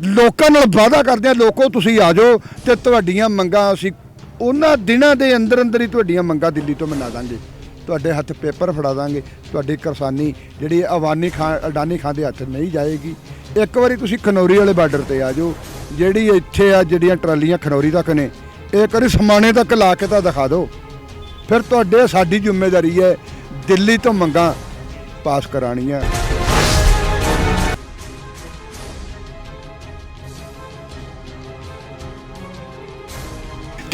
ਲੋਕਾਂ ਨਾਲ ਵਾਅਦਾ ਕਰਦੇ ਆ, ਲੋਕੋ, ਤੁਸੀਂ ਆ ਜਾਓ ਤੇ ਤੁਹਾਡੀਆਂ ਮੰਗਾਂ ਅਸੀਂ ਉਹਨਾਂ ਦਿਨਾਂ ਦੇ ਅੰਦਰ ਅੰਦਰ ਹੀ ਤੁਹਾਡੀਆਂ ਮੰਗਾਂ ਦਿੱਲੀ ਤੋਂ ਮਨਾ ਦਾਂਗੇ। ਤੁਹਾਡੇ ਹੱਥ ਪੇਪਰ ਫੜਾ ਦਾਂਗੇ, ਤੁਹਾਡੀ ਕਿਸਾਨੀ ਜਿਹੜੀ ਅਵਾਨੀ ਖਾਂ, ਅਡਾਨੀ ਖਾਂ ਦੇ ਹੱਥ ਨਹੀਂ ਜਾਏਗੀ। ਇੱਕ ਵਾਰੀ ਤੁਸੀਂ ਖਨੌਰੀ ਵਾਲੇ ਬਾਰਡਰ ਤੇ ਆ ਜਾਓ, ਜਿਹੜੀ ਇੱਥੇ ਆ ਜਿਹੜੀਆਂ ਟਰਾਲੀਆਂ ਖਨੌਰੀ ਤੱਕ ਨੇ ਇਹ ਕਰੀ ਸਮਾਣੇ ਤੱਕ ਲਾ ਕੇ ਤਾਂ ਦਿਖਾ ਦਿਓ। ਫਿਰ ਤੁਹਾਡੇ ਸਾਡੀ ਜ਼ਿੰਮੇਵਾਰੀ ਹੈ ਦਿੱਲੀ ਤੋਂ ਮੰਗਾਂ ਪਾਸ ਕਰਾਣੀਆਂ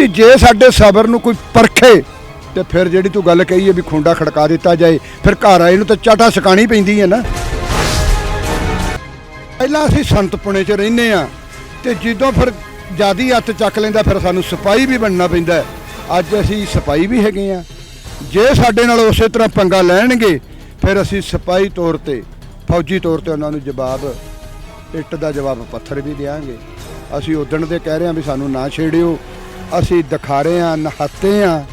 ਤੇ ਜੇ ਸਾਡੇ ਸਬਰ ਨੂੰ ਕੋਈ ਪਰਖੇ ਤੇ ਫਿਰ ਜਿਹੜੀ ਤੂੰ ਗੱਲ ਕਹੀ ਹੈ ਵੀ ਖੁੰਡਾ ਖੜਕਾ ਦਿੱਤਾ ਜਾਏ, ਫਿਰ ਘਰ ਆਏ ਨੂੰ ਤਾਂ ਚਾਟਾ ਸਕਾਣੀ ਪੈਂਦੀ ਹੈ ਨਾ। ਪਹਿਲਾਂ ਅਸੀਂ ਸੰਤਪੁਣੇ 'ਚ ਰਹਿੰਦੇ ਆ ਤੇ ਜਦੋਂ ਫਿਰ ਜਿਆਦੀ ਹੱਥ ਚੱਕ ਲੈਂਦਾ, ਫਿਰ ਸਾਨੂੰ ਸਿਪਾਹੀ ਵੀ ਬਣਨਾ ਪੈਂਦਾ ਅੱਜ ਅਸੀਂ ਸਿਪਾਹੀ ਵੀ ਹੈਗੇ ਆ ਜੇ ਸਾਡੇ ਨਾਲ ਉਸੇ ਤਰ੍ਹਾਂ ਪੰਗਾ ਲੈਣਗੇ, ਫਿਰ ਅਸੀਂ ਸਿਪਾਹੀ ਤੌਰ ਤੇ, ਫੌਜੀ ਤੌਰ ਤੇ ਉਹਨਾਂ ਨੂੰ ਜਵਾਬ, ਇੱਟ ਦਾ ਜਵਾਬ ਪੱਥਰ ਵੀ ਦੇਾਂਗੇ ਅਸੀਂ ਉਦਣ ਦੇ ਕਹਿ ਰਹੇ ਹਾਂ ਵੀ ਸਾਨੂੰ ਨਾ ਛੇੜਿਓ ਅਸੀਂ ਦਿਖਾਰੇ ਆ ਨਹਾਤੇ ਆ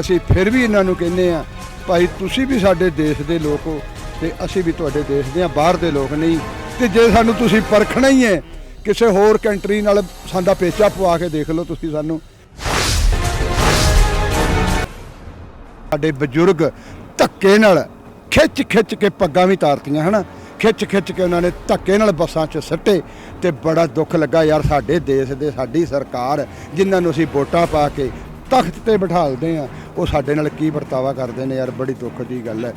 ਅਸੀਂ ਫਿਰ ਵੀ ਇਹਨਾਂ ਨੂੰ ਕਹਿੰਦੇ ਆ ਭਾਈ ਤੁਸੀਂ ਵੀ ਸਾਡੇ ਦੇਸ਼ ਦੇ ਲੋਕ ਹੋ ਤੇ ਅਸੀਂ ਵੀ ਤੁਹਾਡੇ ਦੇਸ਼ ਦੇ ਆ ਬਾਹਰ ਦੇ ਲੋਕ ਨਹੀਂ। ਤੇ ਜੇ ਸਾਨੂੰ ਤੁਸੀਂ ਪਰਖਣਾ ਹੀ ਹੈ, ਕਿਸੇ ਹੋਰ ਕੰਟਰੀ ਨਾਲ ਸਾਡਾ ਪੇਚਾ ਪਵਾ ਕੇ ਦੇਖ ਲਓ ਤੁਸੀਂ ਸਾਨੂੰ। ਸਾਡੇ ਬਜ਼ੁਰਗ ਧੱਕੇ ਨਾਲ ਖਿੱਚ ਖਿੱਚ ਕੇ ਪੱਗਾਂ ਵੀ ਤਾਰਤੀਆਂ, ਹਨਾ? ਖਿੱਚ ਖਿੱਚ ਕੇ ਉਹਨਾਂ ਨੇ ਧੱਕੇ ਨਾਲ ਬੱਸਾਂ 'ਚ ਸੱਟੇ ਤੇ ਬੜਾ ਦੁੱਖ ਲੱਗਾ ਯਾਰ ਸਾਡੇ ਦੇਸ਼ ਦੇ, ਸਾਡੀ ਸਰਕਾਰ ਜਿਨ੍ਹਾਂ ਨੂੰ ਅਸੀਂ ਵੋਟਾਂ ਪਾ ਕੇ ਤਖਤ ਤੇ ਬਿਠਾਲਦੇ ਆ ਉਹ ਸਾਡੇ ਨਾਲ ਕੀ ਵਰਤਾਵਾ ਕਰਦੇ ਨੇ ਯਾਰ, ਬੜੀ ਦੁੱਖ ਦੀ ਗੱਲ ਹੈ।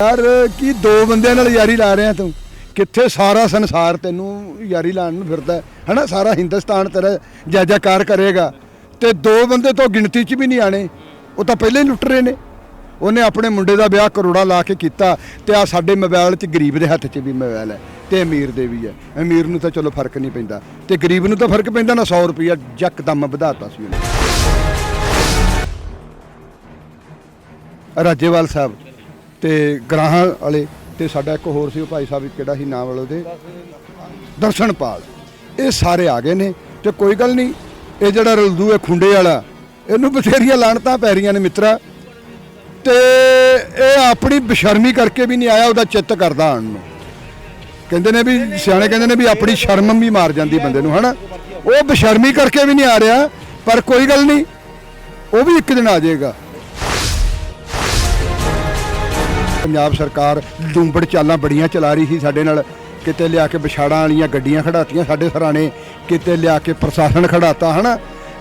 ਯਾਰ, ਕੀ ਦੋ ਬੰਦਿਆਂ ਨਾਲ ਯਾਰੀ ਲਾ ਰਿਹਾ ਤੂੰ? ਕਿੱਥੇ ਸਾਰਾ ਸੰਸਾਰ ਤੈਨੂੰ ਯਾਰੀ ਲਾਉਣ ਨੂੰ ਫਿਰਦਾ ਹੈ? ਹਨਾ, ਸਾਰਾ ਹਿੰਦੁਸਤਾਨ ਤੇਰਾ ਜੈ ਜੈਕਾਰ ਕਰੇਗਾ ਤੇ ਦੋ ਬੰਦੇ ਤੋਂ ਗਿਣਤੀ 'ਚ ਵੀ ਨਹੀਂ ਆਣੇ ਉਹ ਤਾਂ ਪਹਿਲਾਂ ਹੀ ਲੁੱਟ ਰਹੇ ਨੇ। ਉਹਨੇ ਆਪਣੇ ਮੁੰਡੇ ਦਾ ਵਿਆਹ ਕਰੋੜਾ ਲਾ ਕੇ ਕੀਤਾ ਤੇ ਆ ਸਾਡੇ ਮੋਬਾਈਲ 'ਚ ਗਰੀਬ ਦੇ ਹੱਥ 'ਚ ਵੀ ਮੋਬਾਈਲ ਹੈ ਤੇ ਅਮੀਰ ਦੇ ਵੀ ਹੈ। ਅਮੀਰ ਨੂੰ ਤਾਂ ਚਲੋ ਫ਼ਰਕ ਨਹੀਂ ਪੈਂਦਾ ਤੇ ਗਰੀਬ ਨੂੰ ਤਾਂ ਫ਼ਰਕ ਪੈਂਦਾ ਨਾ 100 ਰੁਪਇਆ ਜੱਕਦਮ ਵਧਾਤਾ ਸੀ ਉਹਨੇ। ਰਾਜੇਵਾਲ ਸਾਹਿਬ ਤੇ ਗਰਾਹਾਂ ਵਾਲੇ ਤੇ ਸਾਡਾ ਇੱਕ ਹੋਰ ਸੀ, ਉਹ ਭਾਈ ਸਾਹਿਬ ਕਿਹੜਾ ਸੀ ਨਾਮ ਵਾਲੇ ਉਹਦੇ? ਦਰਸ਼ਨਪਾਲ ਇਹ ਸਾਰੇ ਆ ਗਏ ਨੇ ਤੇ ਕੋਈ ਗੱਲ ਨਹੀਂ, ਇਹ ਜਿਹੜਾ ਰਲਦੂ ਹੈ ਖੁੰਡੇ ਵਾਲਾ, ਇਹਨੂੰ ਬਥੇਰੀਆਂ ਲਾਣਤਾਂ ਪੈ ਰਹੀਆਂ ਨੇ ਮਿੱਤਰਾ। ਤੇ ਇਹ ਆਪਣੀ ਬਸ਼ਰਮੀ ਕਰਕੇ ਵੀ ਨਹੀਂ ਆਇਆ, ਉਹਦਾ ਚਿੱਤ ਕਰਦਾ ਆਣ ਨੂੰ। ਕਹਿੰਦੇ ਨੇ ਵੀ, ਸਿਆਣੇ ਕਹਿੰਦੇ ਨੇ ਵੀ ਆਪਣੀ ਸ਼ਰਮ ਵੀ ਮਾਰ ਜਾਂਦੀ ਬੰਦੇ ਨੂੰ, ਹਨਾ? ਉਹ ਬਸ਼ਰਮੀ ਕਰਕੇ ਵੀ ਨਹੀਂ ਆ ਰਿਹਾ, ਪਰ ਕੋਈ ਗੱਲ ਨਹੀਂ, ਉਹ ਵੀ ਇੱਕ ਦਿਨ ਆ ਜਾਏਗਾ। ਪੰਜਾਬ ਸਰਕਾਰ ਲੂੰਬੜ ਚਾਲਾਂ ਬੜੀਆਂ ਚਲਾ ਰਹੀ ਸੀ ਸਾਡੇ ਨਾਲ, ਕਿਤੇ ਲਿਆ ਕੇ ਵਿਛਾੜਾਂ ਵਾਲੀਆਂ ਗੱਡੀਆਂ ਖੜਾਤੀਆਂ ਸਾਡੇ ਸਰਾਣੇ, ਕਿਤੇ ਲਿਆ ਕੇ ਪ੍ਰਸ਼ਾਸਨ ਖੜਾਤਾ, ਹਨਾ?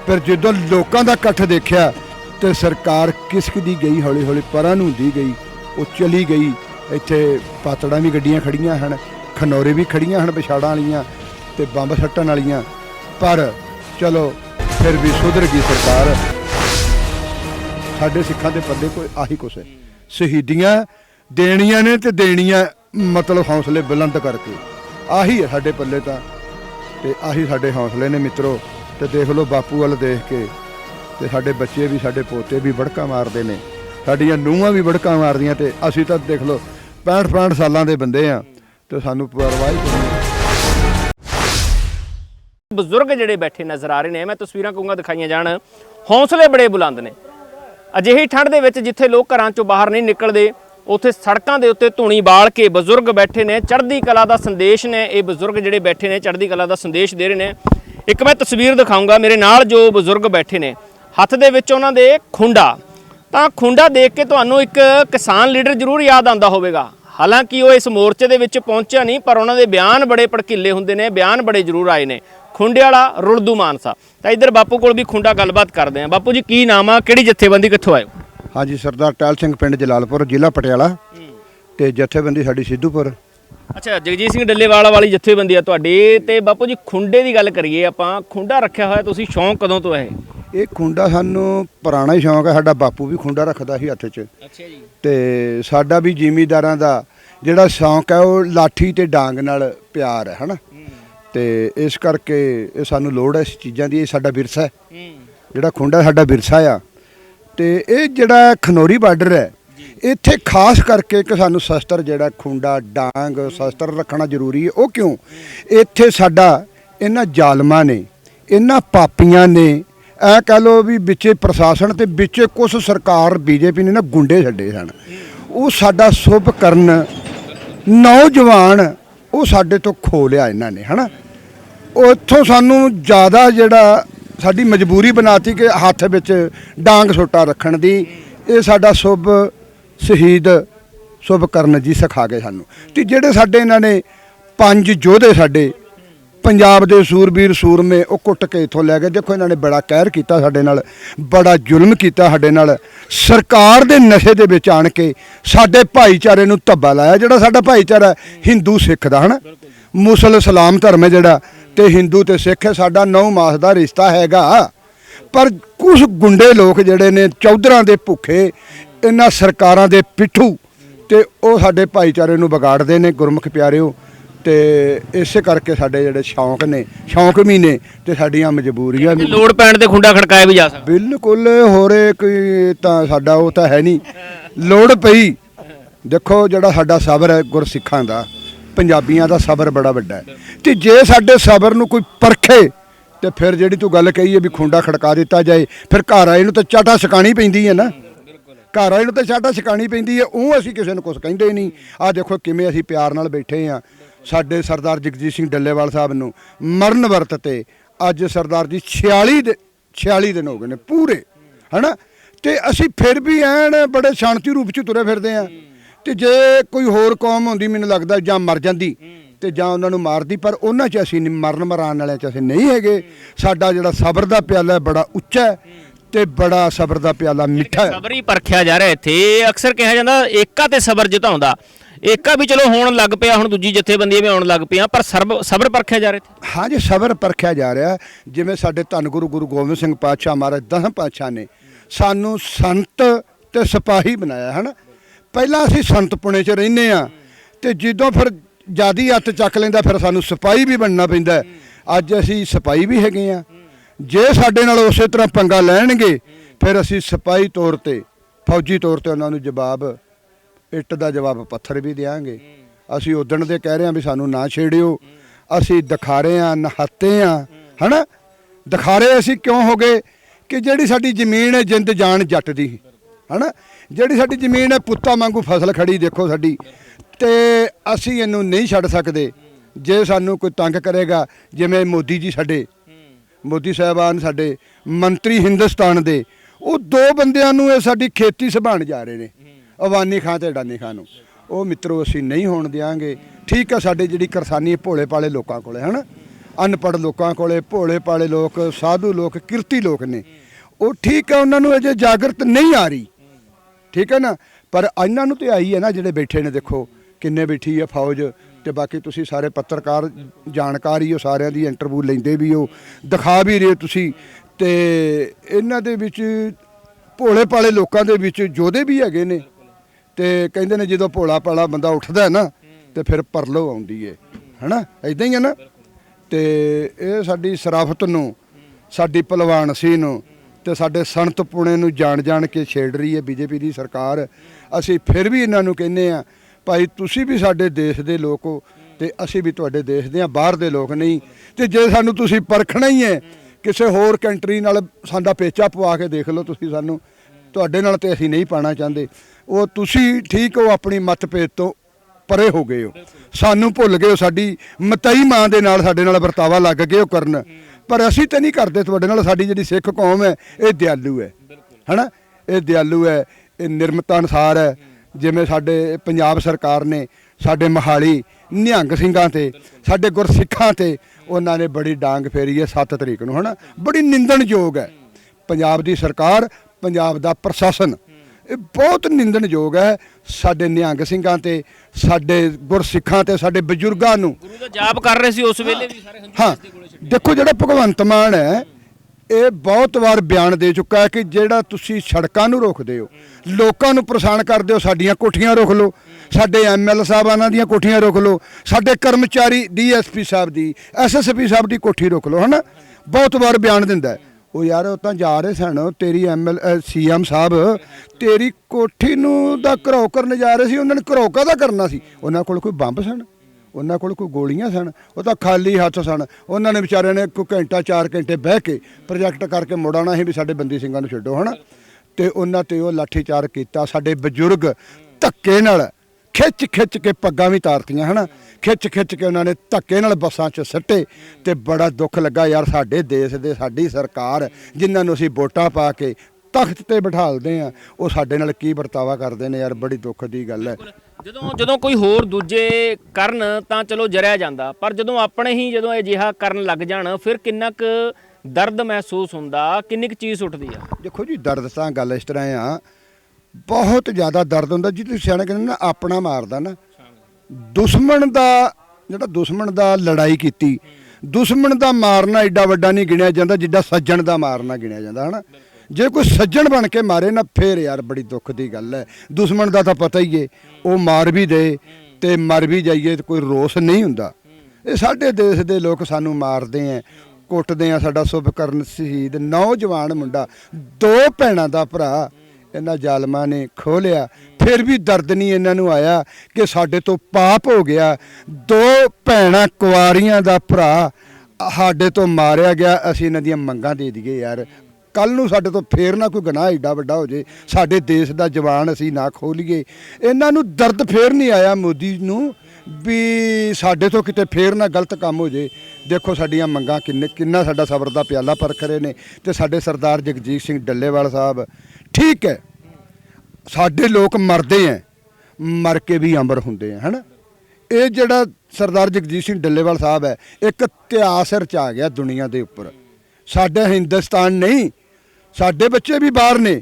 ਫਿਰ ਜਦੋਂ ਲੋਕਾਂ ਦਾ ਇਕੱਠ ਦੇਖਿਆ ਤੇ ਸਰਕਾਰ ਕਿਸਕਦੀ ਗਈ ਹੌਲੀ ਹੌਲੀ ਪਰਾਂ ਨੂੰ ਦੀ ਗਈ, ਉਹ ਚਲੀ ਗਈ। ਇੱਥੇ ਪਾਤੜਾਂ ਵੀ ਗੱਡੀਆਂ ਖੜੀਆਂ ਹਨ, ਖਨੌਰੇ ਵੀ ਖੜੀਆਂ ਹਨ ਵਿਛਾੜਾਂ ਵਾਲੀਆਂ ਤੇ ਬੰਬ ਸੱਟਣ ਵਾਲੀਆਂ। ਪਰ ਚਲੋ, ਫਿਰ ਵੀ ਸੁਧਰ ਗਈ ਸਰਕਾਰ। ਸਾਡੇ ਸਿੱਖਾਂ ਦੇ ਪੱਲੇ ਕੋਈ ਆਹੀ ਕੁਛ ਹੈ। ਸ਼ਹੀਦੀਆਂ ਦੇਣੀਆਂ ਨੇ ਤੇ ਦੇਣੀਆਂ, ਮਤਲਬ ਹੌਸਲੇ ਬੁਲੰਦ ਕਰਕੇ। ਆਹੀ ਹੈ ਸਾਡੇ ਪੱਲੇ ਤਾਂ। ਤੇ ਆਹੀ ਸਾਡੇ ਹੌਸਲੇ ਨੇ ਮਿੱਤਰੋ। ਤੇ ਦੇਖ ਲਓ ਬਾਪੂ ਵੱਲ ਦੇਖ ਕੇ। ਤੇ ਸਾਡੇ ਬੱਚੇ ਵੀ, ਸਾਡੇ ਪੋਤੇ ਵੀ ਵੜਕਾ ਮਾਰਦੇ ਨੇ। ਸਾਡੀਆਂ ਨੂੰਹਾਂ ਵੀ ਵੜਕਾ ਮਾਰਦੀਆਂ ਤੇ ਅਸੀਂ ਤਾਂ ਦੇਖ ਲਓ 65 65 ਸਾਲਾਂ ਦੇ ਬੰਦੇ ਆ ਤੇ ਸਾਨੂੰ ਪਰਵਾਹ ਹੀ ਨਹੀਂ। ਬਜ਼ੁਰਗ ਜਿਹੜੇ ਬੈਠੇ ਨਜ਼ਰ ਆ ਰਹੇ ਨੇ, ਮੈਂ ਤਸਵੀਰਾਂ ਕਹੂੰਗਾ ਦਿਖਾਈਆਂ ਜਾਣ। ਹੌਸਲੇ ਬੜੇ ਬੁਲੰਦ ਨੇ। ਅਜਿਹੀ ਠੰਡ ਦੇ ਵਿੱਚ ਜਿੱਥੇ ਲੋਕ ਘਰਾਂ ਚੋਂ ਬਾਹਰ ਨਹੀਂ ਨਿਕਲਦੇ, ਉੱਥੇ ਸੜਕਾਂ ਦੇ ਉੱਤੇ ਧੂਣੀ ਬਾਲ ਕੇ ਬਜ਼ੁਰਗ ਬੈਠੇ ਨੇ। ਚੜ੍ਹਦੀ ਕਲਾ ਦਾ ਸੰਦੇਸ਼ ਨੇ, ਇਹ ਬਜ਼ੁਰਗ ਜਿਹੜੇ ਬੈਠੇ ਨੇ, ਚੜ੍ਹਦੀ ਕਲਾ ਦਾ ਸੰਦੇਸ਼ ਦੇ ਰਹੇ ਨੇ। ਇੱਕ ਮੈਂ ਤਸਵੀਰ ਦਿਖਾਊਂਗਾ, ਮੇਰੇ ਨਾਲ ਜੋ ਬਜ਼ੁਰਗ ਬੈਠੇ ਨੇ ਹੱਥ ਦੇ ਵਿੱਚ ਉਹਨਾਂ ਦੇ ਖੁੰਡਾ। ਤਾਂ ਖੁੰਡਾ ਦੇਖ ਕੇ ਤੁਹਾਨੂੰ ਇੱਕ ਕਿਸਾਨ ਲੀਡਰ ਜ਼ਰੂਰ ਯਾਦ ਆਉਂਦਾ ਹੋਵੇਗਾ। ਹਾਲਾਂਕਿ ਉਹ ਇਸ ਮੋਰਚੇ ਦੇ ਵਿੱਚ ਪਹੁੰਚਿਆ ਨਹੀਂ ਪਰ ਉਹਨਾਂ ਦੇ ਬਿਆਨ ਬੜੇ ਭੜਕੀਲੇ ਹੁੰਦੇ ਨੇ ਬਿਆਨ ਬੜੇ ਜ਼ਰੂਰ ਆਏ ਨੇ। ਖੁੰਡੇ ਵਾਲਾ ਰੁਲਦੂ ਮਾਨਸਾ। ਤਾਂ ਇੱਧਰ ਬਾਪੂ ਕੋਲ ਵੀ ਖੁੰਡਾ ਗੱਲਬਾਤ ਕਰਦੇ ਆ ਬਾਪੂ ਜੀ ਕੀ ਨਾਮ ਆ? ਕਿਹੜੀ ਜਥੇਬੰਦੀ ਕਿੱਥੋਂ ਆਏ ਹੋ? ਹਾਂਜੀ ਸਰਦਾਰ ਟੈਲ ਸਿੰਘ ਪਿੰਡ ਜਲਾਲਪੁਰ ਜ਼ਿਲ੍ਹਾ ਪਟਿਆਲਾ। ਤੇ ਜਥੇਬੰਦੀ ਸਾਡੀ ਸਿੱਧੂਪੁਰ। ਅੱਛਾ ਜਗਜੀਤ ਸਿੰਘ ਡੱਲੇਵਾਲਾ ਵਾਲੀ ਜਥੇਬੰਦੀ ਆ ਤੁਹਾਡੀ ਤੇ ਬਾਪੂ ਜੀ ਖੁੰਡੇ ਦੀ ਗੱਲ ਕਰੀਏ ਆਪਾਂ ਖੁੰਡਾ ਰੱਖਿਆ ਹੋਇਆ ਤੁਸੀਂ ਸ਼ੌਂਕ ਕਦੋਂ ਤੋਂ ਹੈ ਇਹ? ਖੁੰਡਾ ਸਾਨੂੰ ਪੁਰਾਣਾ ਹੀ ਸ਼ੌਂਕ ਹੈ ਸਾਡਾ ਬਾਪੂ ਵੀ ਖੁੰਡਾ ਰੱਖਦਾ ਸੀ ਹੱਥ 'ਚ। ਅੱਛਾ ਜੀ। ਤੇ ਸਾਡਾ ਵੀ ਜ਼ਿਮੀਦਾਰਾਂ ਦਾ ਜਿਹੜਾ ਸ਼ੌਂਕ ਹੈ ਉਹ ਲਾਠੀ ਤੇ ਡਾਂਗ ਨਾਲ ਪਿਆਰ ਹੈ ਹਨਾ? ਤੇ ਇਸ ਕਰਕੇ ਇਹ ਸਾਨੂੰ ਲੋੜ ਹੈ ਇਸ ਚੀਜ਼ਾਂ ਦੀ ਇਹ ਸਾਡਾ ਵਿਰਸਾ ਹੈ। ਹੂੰ। ਜਿਹੜਾ ਖੁੰਡਾ ਸਾਡਾ ਵਿਰਸਾ ਆ। ਤੇ ਇਹ ਜਿਹੜਾ ਖਨੌਰੀ ਬਾਰਡਰ ਹੈ ਇੱਥੇ ਖਾਸ ਕਰਕੇ ਕਿ ਸਾਨੂੰ ਸ਼ਸਤਰ ਜਿਹੜਾ ਖੁੰਡਾ, ਡਾਂਗ, ਸ਼ਸਤਰ ਰੱਖਣਾ ਜ਼ਰੂਰੀ ਹੈ। ਉਹ ਕਿਉਂ? ਇੱਥੇ ਸਾਡਾ ਇਹਨਾਂ ਜ਼ਾਲਮਾਂ ਨੇ, ਇਹਨਾਂ ਪਾਪੀਆਂ ਨੇ, ਇਹ ਕਹ ਲੋ ਵੀ ਵਿੱਚੇ ਪ੍ਰਸ਼ਾਸਨ ਤੇ ਵਿੱਚੇ ਕੁਝ ਸਰਕਾਰ, ਬੀਜੇਪੀ ਨੇ ਨਾ ਗੁੰਡੇ ਛੱਡੇ ਸਨ। ਉਹ ਸਾਡਾ ਸ਼ੁਭ ਕਰਨ ਨੌਜਵਾਨ, ਉਹ ਸਾਡੇ ਤੋਂ ਖੋ ਲਿਆ ਇਹਨਾਂ ਨੇ, ਹਨਾ? ਉੱਥੋਂ ਸਾਨੂੰ ਜ਼ਿਆਦਾ ਜਿਹੜਾ ਸਾਡੀ ਮਜਬੂਰੀ ਬਣਾਤੀ ਕਿ ਹੱਥ ਵਿੱਚ ਡਾਂਗ ਸੋਟਾ ਰੱਖਣ ਦੀ, ਇਹ ਸਾਡਾ ਸ਼ੁਭ ਸ਼ਹੀਦ ਸ਼ੁਭਕਰਨ ਜੀ ਸਿਖਾ ਗਏ ਸਾਨੂੰ। ਤੇ ਜਿਹੜੇ ਸਾਡੇ ਇਹਨਾਂ ਨੇ ਪੰਜ ਯੋਧੇ ਸਾਡੇ, ਪੰਜਾਬ ਦੇ ਸੂਰਬੀਰ ਸੂਰਮੇ, ਉਹ ਕੁੱਟ ਕੇ ਇੱਥੋਂ ਲੈ ਗਏ। ਦੇਖੋ ਇਹਨਾਂ ਨੇ ਬੜਾ ਕਹਿਰ ਕੀਤਾ ਸਾਡੇ ਨਾਲ, ਬੜਾ ਜ਼ੁਲਮ ਕੀਤਾ ਸਾਡੇ ਨਾਲ। ਸਰਕਾਰ ਦੇ ਨਸ਼ੇ ਦੇ ਵਿੱਚ ਆਣ ਕੇ ਸਾਡੇ ਭਾਈਚਾਰੇ ਨੂੰ ਧੱਬਾ ਲਾਇਆ। ਜਿਹੜਾ ਸਾਡਾ ਭਾਈਚਾਰਾ ਹਿੰਦੂ ਸਿੱਖ ਦਾ, ਹਨਾ? ਮੁਸਲ ਇਸਲਾਮ ਧਰਮ ਹੈ ਜਿਹੜਾ, ਤੇ ਹਿੰਦੂ ਤੇ ਸਿੱਖ ਸਾਡਾ ਨੌ ਮਾਸ ਦਾ ਰਿਸ਼ਤਾ ਹੈਗਾ। ਪਰ ਕੁਝ ਗੁੰਡੇ ਲੋਕ ਜਿਹੜੇ ਨੇ, ਚੌਧਰਾਂ ਦੇ ਭੁੱਖੇ ਇਹਨਾਂ ਸਰਕਾਰਾਂ ਦੇ ਪਿੱਠੂ ਤੇ ਉਹ ਸਾਡੇ ਭਾਈਚਾਰੇ ਨੂੰ ਵਿਗਾੜਦੇ ਨੇ ਗੁਰਮੁਖ ਪਿਆਰਿਓ। ਤੇ ਇਸੇ ਕਰਕੇ ਸਾਡੇ ਜਿਹੜੇ ਸ਼ੌਂਕ ਨੇ ਸ਼ੌਂਕ ਵੀ ਨੇ ਤੇ ਸਾਡੀਆਂ ਮਜਬੂਰੀਆਂ ਵੀ ਲੋੜ ਪੈਣ ਤੇ ਖੁੰਡਾ ਖੜਕਾਇਆ ਵੀ ਜਾ ਸਕਦਾ। ਬਿਲਕੁਲ ਹੋਰੇ ਕੋਈ ਤਾਂ ਸਾਡਾ ਉਹ ਤਾਂ ਹੈ ਨਹੀਂ। ਲੋੜ ਪਈ। ਦੇਖੋ ਜਿਹੜਾ ਸਾਡਾ ਸਬਰ ਹੈ ਗੁਰਸਿੱਖਾਂ ਦਾ ਪੰਜਾਬੀਆਂ ਦਾ ਸਬਰ ਬੜਾ ਵੱਡਾ ਹੈ। ਤੇ ਜੇ ਸਾਡੇ ਸਬਰ ਨੂੰ ਕੋਈ ਪਰਖੇ ਤੇ ਫਿਰ ਜਿਹੜੀ ਤੂੰ ਗੱਲ ਕਹੀ ਹੈ ਵੀ ਖੁੰਡਾ ਖੜਕਾ ਦਿੱਤਾ ਜਾਏ ਫਿਰ ਘਰ ਆਏ ਨੂੰ ਤਾਂ ਚਾਟਾ ਛਕਾਣੀ ਪੈਂਦੀ ਹੈ ਨਾ। ਘਰ ਵਾਲੇ ਨੂੰ ਤਾਂ ਸਾਡਾ ਛਕਾਣੀ ਪੈਂਦੀ ਹੈ ਉਹ ਅਸੀਂ ਕਿਸੇ ਨੂੰ ਕੁਝ ਕਹਿੰਦੇ ਨਹੀਂ। ਆ ਦੇਖੋ ਕਿਵੇਂ ਅਸੀਂ ਪਿਆਰ ਨਾਲ ਬੈਠੇ ਆ। ਸਾਡੇ ਸਰਦਾਰ ਜਗਜੀਤ ਸਿੰਘ ਡੱਲੇਵਾਲ ਸਾਹਿਬ ਨੂੰ ਮਰਨ ਵਰਤ ਤੇ ਅੱਜ ਸਰਦਾਰ ਜੀ 46 ਦੇ 46 ਦਿਨ ਹੋ ਗਏ ਨੇ ਪੂਰੇ, ਹਨਾ? ਤੇ ਅਸੀਂ ਫਿਰ ਵੀ ਐਨ ਬੜੇ ਸ਼ਾਂਤੀ ਰੂਪ ਚ ਤੁਰੇ ਫਿਰਦੇ ਆ। ਤੇ ਜੇ ਕੋਈ ਹੋਰ ਕੌਮ ਹੁੰਦੀ ਮੈਨੂੰ ਲੱਗਦਾ ਜਾਂ ਮਰ ਜਾਂਦੀ ਤੇ ਜਾਂ ਉਹਨਾਂ ਨੂੰ ਮਾਰਦੀ, ਪਰ ਉਹਨਾਂ 'ਚ ਅਸੀਂ ਮਰਨ ਮਰਾਨ ਵਾਲਿਆਂ 'ਚ ਅਸੀਂ ਨਹੀਂ ਹੈਗੇ। ਸਾਡਾ ਜਿਹੜਾ ਸਬਰ ਦਾ ਪਿਆਲਾ ਬੜਾ ਉੱਚਾ ਹੈ। ਤੇ ਬੜਾ ਸਬਰ ਦਾ ਪਿਆਲਾ ਮਿੱਠਾ ਹੈ। ਸਬਰ ਹੀ ਪਰਖਿਆ ਜਾ ਰਿਹਾ ਇੱਥੇ ਅਕਸਰ ਕਿਹਾ ਜਾਂਦਾ ਏਕਾ ਤੇ ਸਬਰ ਜਿਤਾਉਂਦਾ। ਏਕਾ ਵੀ ਚਲੋ ਹੋਣ ਲੱਗ ਪਿਆ ਹੁਣ ਦੂਜੀ ਜਥੇਬੰਦੀਆਂ ਵੀ ਆਉਣ ਲੱਗ ਪਈਆਂ ਪਰ ਸਰਬ- ਸਬਰ ਪਰਖਿਆ ਜਾ ਰਿਹਾ ਇੱਥੇ। ਹਾਂ ਜੀ ਸਬਰ ਪਰਖਿਆ ਜਾ ਰਿਹਾ। ਹੈ। ਜਿਵੇਂ ਸਾਡੇ ਧੰਨ ਗੁਰੂ ਗੁਰੂ ਗੋਬਿੰਦ ਸਿੰਘ ਪਾਤਸ਼ਾਹ ਮਹਾਰਾਜ ਦਸਾਂ ਪਾਤਸ਼ਾਹ ਨੇ ਸਾਨੂੰ ਸੰਤ ਤੇ ਸਿਪਾਹੀ ਬਣਾਇਆ ਹਨ? ਪਹਿਲਾਂ ਅਸੀਂ ਸੰਤ ਪੁਣੇ 'ਚ ਰਹਿੰਦੇ ਆ ਤੇ ਜਦੋਂ ਫਿਰ ਜਿਆਦੀ ਹੱਥ ਚੱਕ ਲੈਂਦਾ ਫਿਰ ਸਾਨੂੰ ਸਿਪਾਹੀ ਵੀ ਬਣਨਾ ਪੈਂਦਾ। ਹੈ। ਅੱਜ ਅਸੀਂ ਸਿਪਾਹੀ ਵੀ ਹੈਗੇ ਆ ਜੇ ਸਾਡੇ ਨਾਲ ਉਸੇ ਤਰ੍ਹਾਂ ਪੰਗਾ ਲੈਣਗੇ, ਫਿਰ ਅਸੀਂ ਸਿਪਾਹੀ ਤੌਰ ਤੇ, ਫੌਜੀ ਤੌਰ ਤੇ ਉਹਨਾਂ ਨੂੰ ਜਵਾਬ, ਇੱਟ ਦਾ ਜਵਾਬ ਪੱਥਰ ਵੀ ਦੇਾਂਗੇ ਅਸੀਂ ਉਦਣ ਦੇ ਕਹਿ ਰਹੇ ਹਾਂ ਵੀ ਸਾਨੂੰ ਨਾ ਛੇੜਿਓ। ਅਸੀਂ ਦਿਖਾਰੇ ਆ ਨਹਾਤੇ ਆ ਹਨਾ? ਦਿਖਾਰੇ ਅਸੀਂ ਕਿਉਂ ਹੋ ਗਏ? ਕਿ ਜਿਹੜੀ ਸਾਡੀ ਜ਼ਮੀਨ ਹੈ ਜਿੰਦ ਜਾਨ ਜੱਟ ਦੀ, ਹਨਾ? ਜਿਹੜੀ ਸਾਡੀ ਜ਼ਮੀਨ ਹੈ ਪੁੱਤਾਂ ਵਾਂਗੂ ਫਸਲ ਖੜੀ ਦੇਖੋ ਸਾਡੀ। ਤੇ ਅਸੀਂ ਇਹਨੂੰ ਨਹੀਂ ਛੱਡ ਸਕਦੇ। ਜੇ ਸਾਨੂੰ ਕੋਈ ਤੰਗ ਕਰੇਗਾ, ਜਿਵੇਂ ਮੋਦੀ ਜੀ ਸਾਡੇ ਮੋਦੀ ਸਾਹਿਬਾਨ ਸਾਡੇ ਮੰਤਰੀ ਹਿੰਦੁਸਤਾਨ ਦੇ, ਉਹ ਦੋ ਬੰਦਿਆਂ ਨੂੰ ਇਹ ਸਾਡੀ ਖੇਤੀ ਸੰਭਾਣ ਜਾ ਰਹੇ ਨੇ, ਅਵਾਨੀ ਖਾਂ ਤੇ ਡਾਨੀ ਖਾਂ ਨੂੰ। ਉਹ ਮਿੱਤਰੋ, ਅਸੀਂ ਨਹੀਂ ਹੋਣ ਦਿਆਂਗੇ। ਠੀਕ ਆ, ਸਾਡੇ ਜਿਹੜੀ ਕਿਰਸਾਨੀ ਭੋਲੇ ਪਾਲੇ ਲੋਕਾਂ ਕੋਲੇ, ਹਨ? ਅਨਪੜ੍ਹ ਲੋਕਾਂ ਕੋਲੇ, ਭੋਲੇ ਪਾਲੇ ਲੋਕ, ਸਾਧੂ ਲੋਕ, ਕਿਰਤੀ ਲੋਕ ਨੇ। ਉਹ ਠੀਕ ਆ, ਉਹਨਾਂ ਨੂੰ ਅਜੇ ਜਾਗਰਤ ਨਹੀਂ ਆ ਰਹੀ। ਠੀਕ ਹੈ ਨਾ? ਪਰ ਇਹਨਾਂ ਨੂੰ ਤੇ ਆਈ ਹੈ ਨਾ, ਜਿਹੜੇ ਬੈਠੇ ਨੇ ਦੇਖੋ, ਕਿੰਨੇ ਬੈਠੀ ਹੈ ਫੌਜ ਤੇ ਬਾਕੀ ਤੁਸੀਂ ਸਾਰੇ ਪੱਤਰਕਾਰ ਜਾਣਕਾਰ ਹੀ ਹੋ ਸਾਰਿਆਂ ਦੀ ਇੰਟਰਵਿਊ ਲੈਂਦੇ ਵੀ ਹੋ, ਦਿਖਾ ਵੀ ਰਹੇ ਹੋ ਤੁਸੀਂ। ਤੇ ਇਹਨਾਂ ਦੇ ਵਿੱਚ ਭੋਲੇ ਪਾਲੇ ਲੋਕਾਂ ਦੇ ਵਿੱਚ ਯੋਧੇ ਵੀ ਹੈਗੇ ਨੇ। ਤੇ ਕਹਿੰਦੇ ਨੇ ਜਦੋਂ ਭੋਲਾ ਪਾਲਾ ਬੰਦਾ ਉੱਠਦਾ ਹੈ ਨਾ, ਤੇ ਫਿਰ ਪਰਲੋ ਆਉਂਦੀ ਏ। ਹਨਾ? ਐਦਾਂ ਹੀ ਹੈ ਨਾ? ਤੇ ਇਹ ਸਾਡੀ ਸਰਾਫਤ ਨੂੰ, ਸਾਡੀ ਪਹਿਲਵਾਨ ਨੂੰ, ਤੇ ਸਾਡੇ ਸੰਤ ਪੁਣੇ ਨੂੰ ਜਾਣ ਜਾਣ ਕੇ ਛੇੜ ਰਹੀ ਹੈ ਬੀਜੇਪੀ ਦੀ ਸਰਕਾਰ। ਅਸੀਂ ਫਿਰ ਵੀ ਇਹਨਾਂ ਨੂੰ ਕਹਿੰਦੇ ਆ ਭਾਈ ਤੁਸੀਂ ਵੀ ਸਾਡੇ ਦੇਸ਼ ਦੇ ਲੋਕ ਹੋ ਤੇ ਅਸੀਂ ਵੀ ਤੁਹਾਡੇ ਦੇਸ਼ ਦੇ ਆ ਬਾਹਰ ਦੇ ਲੋਕ ਨਹੀਂ। ਤੇ ਜੇ ਸਾਨੂੰ ਤੁਸੀਂ ਪਰਖਣਾ ਹੀ ਹੈ, ਕਿਸੇ ਹੋਰ ਕੰਟਰੀ ਨਾਲ ਸਾਡਾ ਪੇਚਾ ਪਵਾ ਕੇ ਦੇਖ ਲਓ ਤੁਸੀਂ ਸਾਨੂੰ। ਤੁਹਾਡੇ ਨਾਲ ਤੇ ਅਸੀਂ ਨਹੀਂ ਪਾਣਾ ਚਾਹੁੰਦੇ। ਉਹ ਤੁਸੀਂ ਠੀਕ ਹੋ, ਆਪਣੀ ਮਤਭੇਦ ਤੋਂ ਪਰੇ ਹੋ ਗਏ ਹੋ। ਸਾਨੂੰ ਭੁੱਲ ਗਏ ਹੋ, ਸਾਡੀ ਮਤਈ ਮਾਂ ਦੇ ਨਾਲ ਸਾਡੇ ਨਾਲ ਵਰਤਾਵਾ ਲੱਗ ਗਏ ਉਹ ਕਰਨ। ਪਰ ਅਸੀਂ ਤਾਂ ਨਹੀਂ ਕਰਦੇ ਤੁਹਾਡੇ ਨਾਲ, ਸਾਡੀ ਜਿਹੜੀ ਸਿੱਖ ਕੌਮ ਹੈ, ਇਹ ਦਿਆਲੂ ਹੈ। ਹਨਾ? ਇਹ ਦਿਆਲੂ ਹੈ, ਇਹ ਨਿਰਮਤਾ ਅਨਸਾਰ ਹੈ। ਜਿਵੇਂ ਸਾਡੇ ਪੰਜਾਬ ਸਰਕਾਰ ਨੇ ਸਾਡੇ ਮਹਾਲੀ ਨਿਹੰਗ ਸਿੰਘਾਂ ਤੇ ਸਾਡੇ ਗੁਰਸਿੱਖਾਂ ਤੇ ਉਹਨਾਂ ਨੇ ਬੜੀ ਡਾਂਗ ਫੇਰੀ ਹੈ 7 ਤਰੀਕ ਨੂੰ ਹਨਾ? ਬੜੀ ਨਿੰਦਣਯੋਗ ਹੈ। ਪੰਜਾਬ ਦੀ ਸਰਕਾਰ ਪੰਜਾਬ ਦਾ ਪ੍ਰਸ਼ਾਸਨ ਇਹ ਬਹੁਤ ਨਿੰਦਣਯੋਗ ਹੈ ਸਾਡੇ ਨਿਹੰਗ ਸਿੰਘਾਂ ਤੇ ਸਾਡੇ ਗੁਰਸਿੱਖਾਂ ਤੇ ਸਾਡੇ ਬਜ਼ੁਰਗਾਂ ਨੂੰ। ਗੁਰੂ ਦਾ ਜਾਪ ਕਰ ਰਹੇ ਸੀ ਉਸ ਵੇਲੇ ਵੀ ਸਾਰੇ ਹਾਂ ਦੇਖੋ ਜਿਹੜਾ ਭਗਵੰਤ ਮਾਨ ਹੈ ਇਹ ਬਹੁਤ ਵਾਰ ਬਿਆਨ ਦੇ ਚੁੱਕਾ ਹੈ ਕਿ ਜਿਹੜਾ ਤੁਸੀਂ ਸੜਕਾਂ ਨੂੰ ਰੋਕਦੇ ਹੋ, ਲੋਕਾਂ ਨੂੰ ਪਰੇਸ਼ਾਨ ਕਰਦੇ ਹੋ, ਸਾਡੀਆਂ ਕੋਠੀਆਂ ਰੋਕ ਲਓ, ਸਾਡੇ ਐਮਐਲ ਸਾਹਿਬਾਨਾਂ ਦੀਆਂ ਕੋਠੀਆਂ ਰੋਕ ਲਓ, ਸਾਡੇ ਕਰਮਚਾਰੀ ਡੀਐਸਪੀ ਸਾਹਿਬ ਦੀ ਐਸਐਸਪੀ ਸਾਹਿਬ ਦੀ ਕੋਠੀ ਰੋਕ ਲਓ, ਹਨਾ? ਬਹੁਤ ਵਾਰ ਬਿਆਨ ਦਿੰਦਾ ਉਹ ਯਾਰ, ਉਹ ਤਾਂ ਜਾ ਰਹੇ ਸਨ, ਤੇਰੀ ਐਮਐਲ ਸੀਐਮ ਸਾਹਿਬ, ਤੇਰੀ ਕੋਠੀ ਨੂੰ ਦਾ ਘਰੋ ਕਰਨ ਜਾ ਰਹੇ ਸੀ, ਉਹਨਾਂ ਨੇ ਘਰੋ ਕਾਹਦਾ ਕਰਨਾ ਸੀ? ਉਹਨਾਂ ਕੋਲ ਕੋਈ ਬੰਬ ਸਨ? ਉਹਨਾਂ ਕੋਲ ਕੋਈ ਗੋਲੀਆਂ ਸਨ, ਉਹ ਤਾਂ ਖਾਲੀ ਹੱਥ ਸਨ। ਉਹਨਾਂ ਨੇ ਵਿਚਾਰਿਆਂ ਨੇ ਕੋਈ ਘੰਟਾ 4 ਘੰਟੇ ਬਹਿ ਕੇ ਪ੍ਰੋਜੈਕਟ ਕਰਕੇ ਮੁੜਾਣਾ ਸੀ ਵੀ ਸਾਡੇ ਬੰਦੀ ਸਿੰਘਾਂ ਨੂੰ ਛੱਡੋ, ਹਨਾ? ਤੇ ਉਹਨਾਂ ਤੇ ਉਹ ਲਾਠੀਚਾਰ ਕੀਤਾ, ਸਾਡੇ ਬਜ਼ੁਰਗ ਧੱਕੇ ਨਾਲ ਖਿੱਚ ਖਿੱਚ ਕੇ ਪੱਗਾਂ ਵੀ ਤਾਰਤੀਆਂ, ਹਨਾ? ਖਿੱਚ ਖਿੱਚ ਕੇ ਉਹਨਾਂ ਨੇ ਧੱਕੇ ਨਾਲ ਬੱਸਾਂ 'ਚ ਸੱਟੇ ਤੇ ਬੜਾ ਦੁੱਖ ਲੱਗਾ, ਯਾਰ, ਸਾਡੇ ਦੇਸ਼ ਦੇ, ਸਾਡੀ ਸਰਕਾਰ, ਜਿਨ੍ਹਾਂ ਨੂੰ ਅਸੀਂ ਵੋਟਾਂ ਪਾ ਕੇ ਤਖਤ ਤੇ ਬਿਠਾਲਦੇ ਆ। ਉਹ ਸਾਡੇ ਨਾਲ ਕੀ ਵਰਤਾਵਾ ਕਰਦੇ ਨੇ ਯਾਰ ਬੜੀ ਦੁੱਖ ਦੀ ਗੱਲ ਹੈ। ਜਦੋਂ ਜਦੋਂ ਕੋਈ ਹੋਰ ਦੂਜੇ ਕਰਨ ਤਾਂ ਚਲੋ ਜਰਿਆ ਜਾਂਦਾ। ਪਰ ਜਦੋਂ ਆਪਣੇ ਹੀ ਜਦੋਂ ਅਜਿਹਾ ਕਰਨ ਲੱਗ ਜਾਣ ਫਿਰ ਕਿੰਨਾ ਕੁ ਦਰਦ ਮਹਿਸੂਸ ਹੁੰਦਾ ਕਿੰਨੀ ਕੁ ਚੀਜ਼ ਉੱਠਦੀ ਆ? ਦੇਖੋ ਜੀ ਦਰਦ ਤਾਂ ਗੱਲ ਇਸ ਤਰ੍ਹਾਂ ਆ ਬਹੁਤ ਜ਼ਿਆਦਾ ਦਰਦ ਹੁੰਦਾ ਜੀ ਤੁਸੀਂ ਸਿਆਣੇ ਕਹਿੰਦੇ ਨਾ ਆਪਣਾ ਮਾਰਦਾ ਨਾ। ਦੁਸ਼ਮਣ ਦਾ ਜਿਹੜਾ ਦੁਸ਼ਮਣ ਦਾ ਲੜਾਈ ਕੀਤੀ ਦੁਸ਼ਮਣ ਦਾ ਮਾਰਨਾ ਏਡਾ ਵੱਡਾ ਨਹੀਂ ਗਿਣਿਆ ਜਾਂਦਾ ਜਿੱਡਾ ਸੱਜਣ ਦਾ ਮਾਰਨਾ ਗਿਣਿਆ ਜਾਂਦਾ ਹਨਾ? ਜੇ ਕੋਈ ਸੱਜਣ ਬਣ ਕੇ ਮਾਰੇ ਨਾ ਫੇਰ ਯਾਰ ਬੜੀ ਦੁੱਖ ਦੀ ਗੱਲ ਹੈ। ਦੁਸ਼ਮਣ ਦਾ ਤਾਂ ਪਤਾ ਹੀ ਏ, ਉਹ ਮਾਰ ਵੀ ਦੇ ਤੇ ਮਰ ਵੀ ਜਾਈਏ ਤੇ ਕੋਈ ਰੋਸ ਨਹੀਂ ਹੁੰਦਾ। ਇਹ ਸਾਡੇ ਦੇਸ਼ ਦੇ ਲੋਕ ਸਾਨੂੰ ਮਾਰਦੇ ਆ ਕੁੱਟਦੇ ਆ ਸਾਡਾ ਸ਼ੁਭਕਰਨ ਸ਼ਹੀਦ ਨੌਜਵਾਨ ਮੁੰਡਾ, ਦੋ ਭੈਣਾਂ ਦਾ ਭਰਾ, ਇਹਨਾਂ ਜ਼ਾਲਮਾਂ ਨੇ ਖੋਲਿਆ, ਫਿਰ ਵੀ ਦਰਦ ਨਹੀਂ ਇਹਨਾਂ ਨੂੰ ਆਇਆ ਕਿ ਸਾਡੇ ਤੋਂ ਪਾਪ ਹੋ ਗਿਆ। ਦੋ ਭੈਣਾਂ ਕੁਆਰੀਆਂ ਦਾ ਭਰਾ, ਸਾਡੇ ਤੋਂ ਮਾਰਿਆ ਗਿਆ, ਅਸੀਂ ਇਹਨਾਂ ਦੀਆਂ ਮੰਗਾਂ ਦੇ ਦਈਏ ਯਾਰ ਕੱਲ ਨੂੰ ਸਾਡੇ ਤੋਂ ਫੇਰ ਨਾ ਕੋਈ ਗੁਨਾਹ ਏਡਾ ਵੱਡਾ ਹੋ ਜੇ, ਸਾਡੇ ਦੇਸ਼ ਦਾ ਜਵਾਨ ਅਸੀਂ ਨਾ ਖੋਲੀਏ। ਇਹਨਾਂ ਨੂੰ ਦਰਦ ਫੇਰ ਨਹੀਂ ਆਇਆ ਮੋਦੀ ਨੂੰ ਵੀ ਸਾਡੇ ਤੋਂ ਕਿਤੇ ਫੇਰ ਨਾ ਗਲਤ ਕੰਮ ਹੋ ਜੇ। ਦੇਖੋ ਸਾਡੀਆਂ ਮੰਗਾਂ ਕਿੰਨੇ ਕਿੰਨਾ ਸਾਡਾ ਸਬਰ ਦਾ ਪਿਆਲਾ ਪਰਖ ਰਹੇ ਨੇ ਤੇ ਸਾਡੇ ਸਰਦਾਰ ਜਗਜੀਤ ਸਿੰਘ ਡੱਲੇਵਾਲ ਸਾਹਿਬ। ਠੀਕ ਹੈ, ਸਾਡੇ ਲੋਕ ਮਰਦੇ ਆ ਮਰ ਕੇ ਵੀ ਅਮਰ ਹੁੰਦੇ ਆ ਹਨਾ? ਇਹ ਜਿਹੜਾ ਸਰਦਾਰ ਜਗਜੀਤ ਸਿੰਘ ਡੱਲੇਵਾਲ ਸਾਹਿਬ ਹੈ, ਇੱਕ ਇਤਿਹਾਸ ਰਚਾ ਗਿਆ ਦੁਨੀਆ ਦੇ ਉੱਪਰ। ਸਾਡਾ ਹਿੰਦੁਸਤਾਨ ਨਹੀਂ ਸਾਡੇ ਬੱਚੇ ਵੀ ਬਾਹਰ ਨੇ।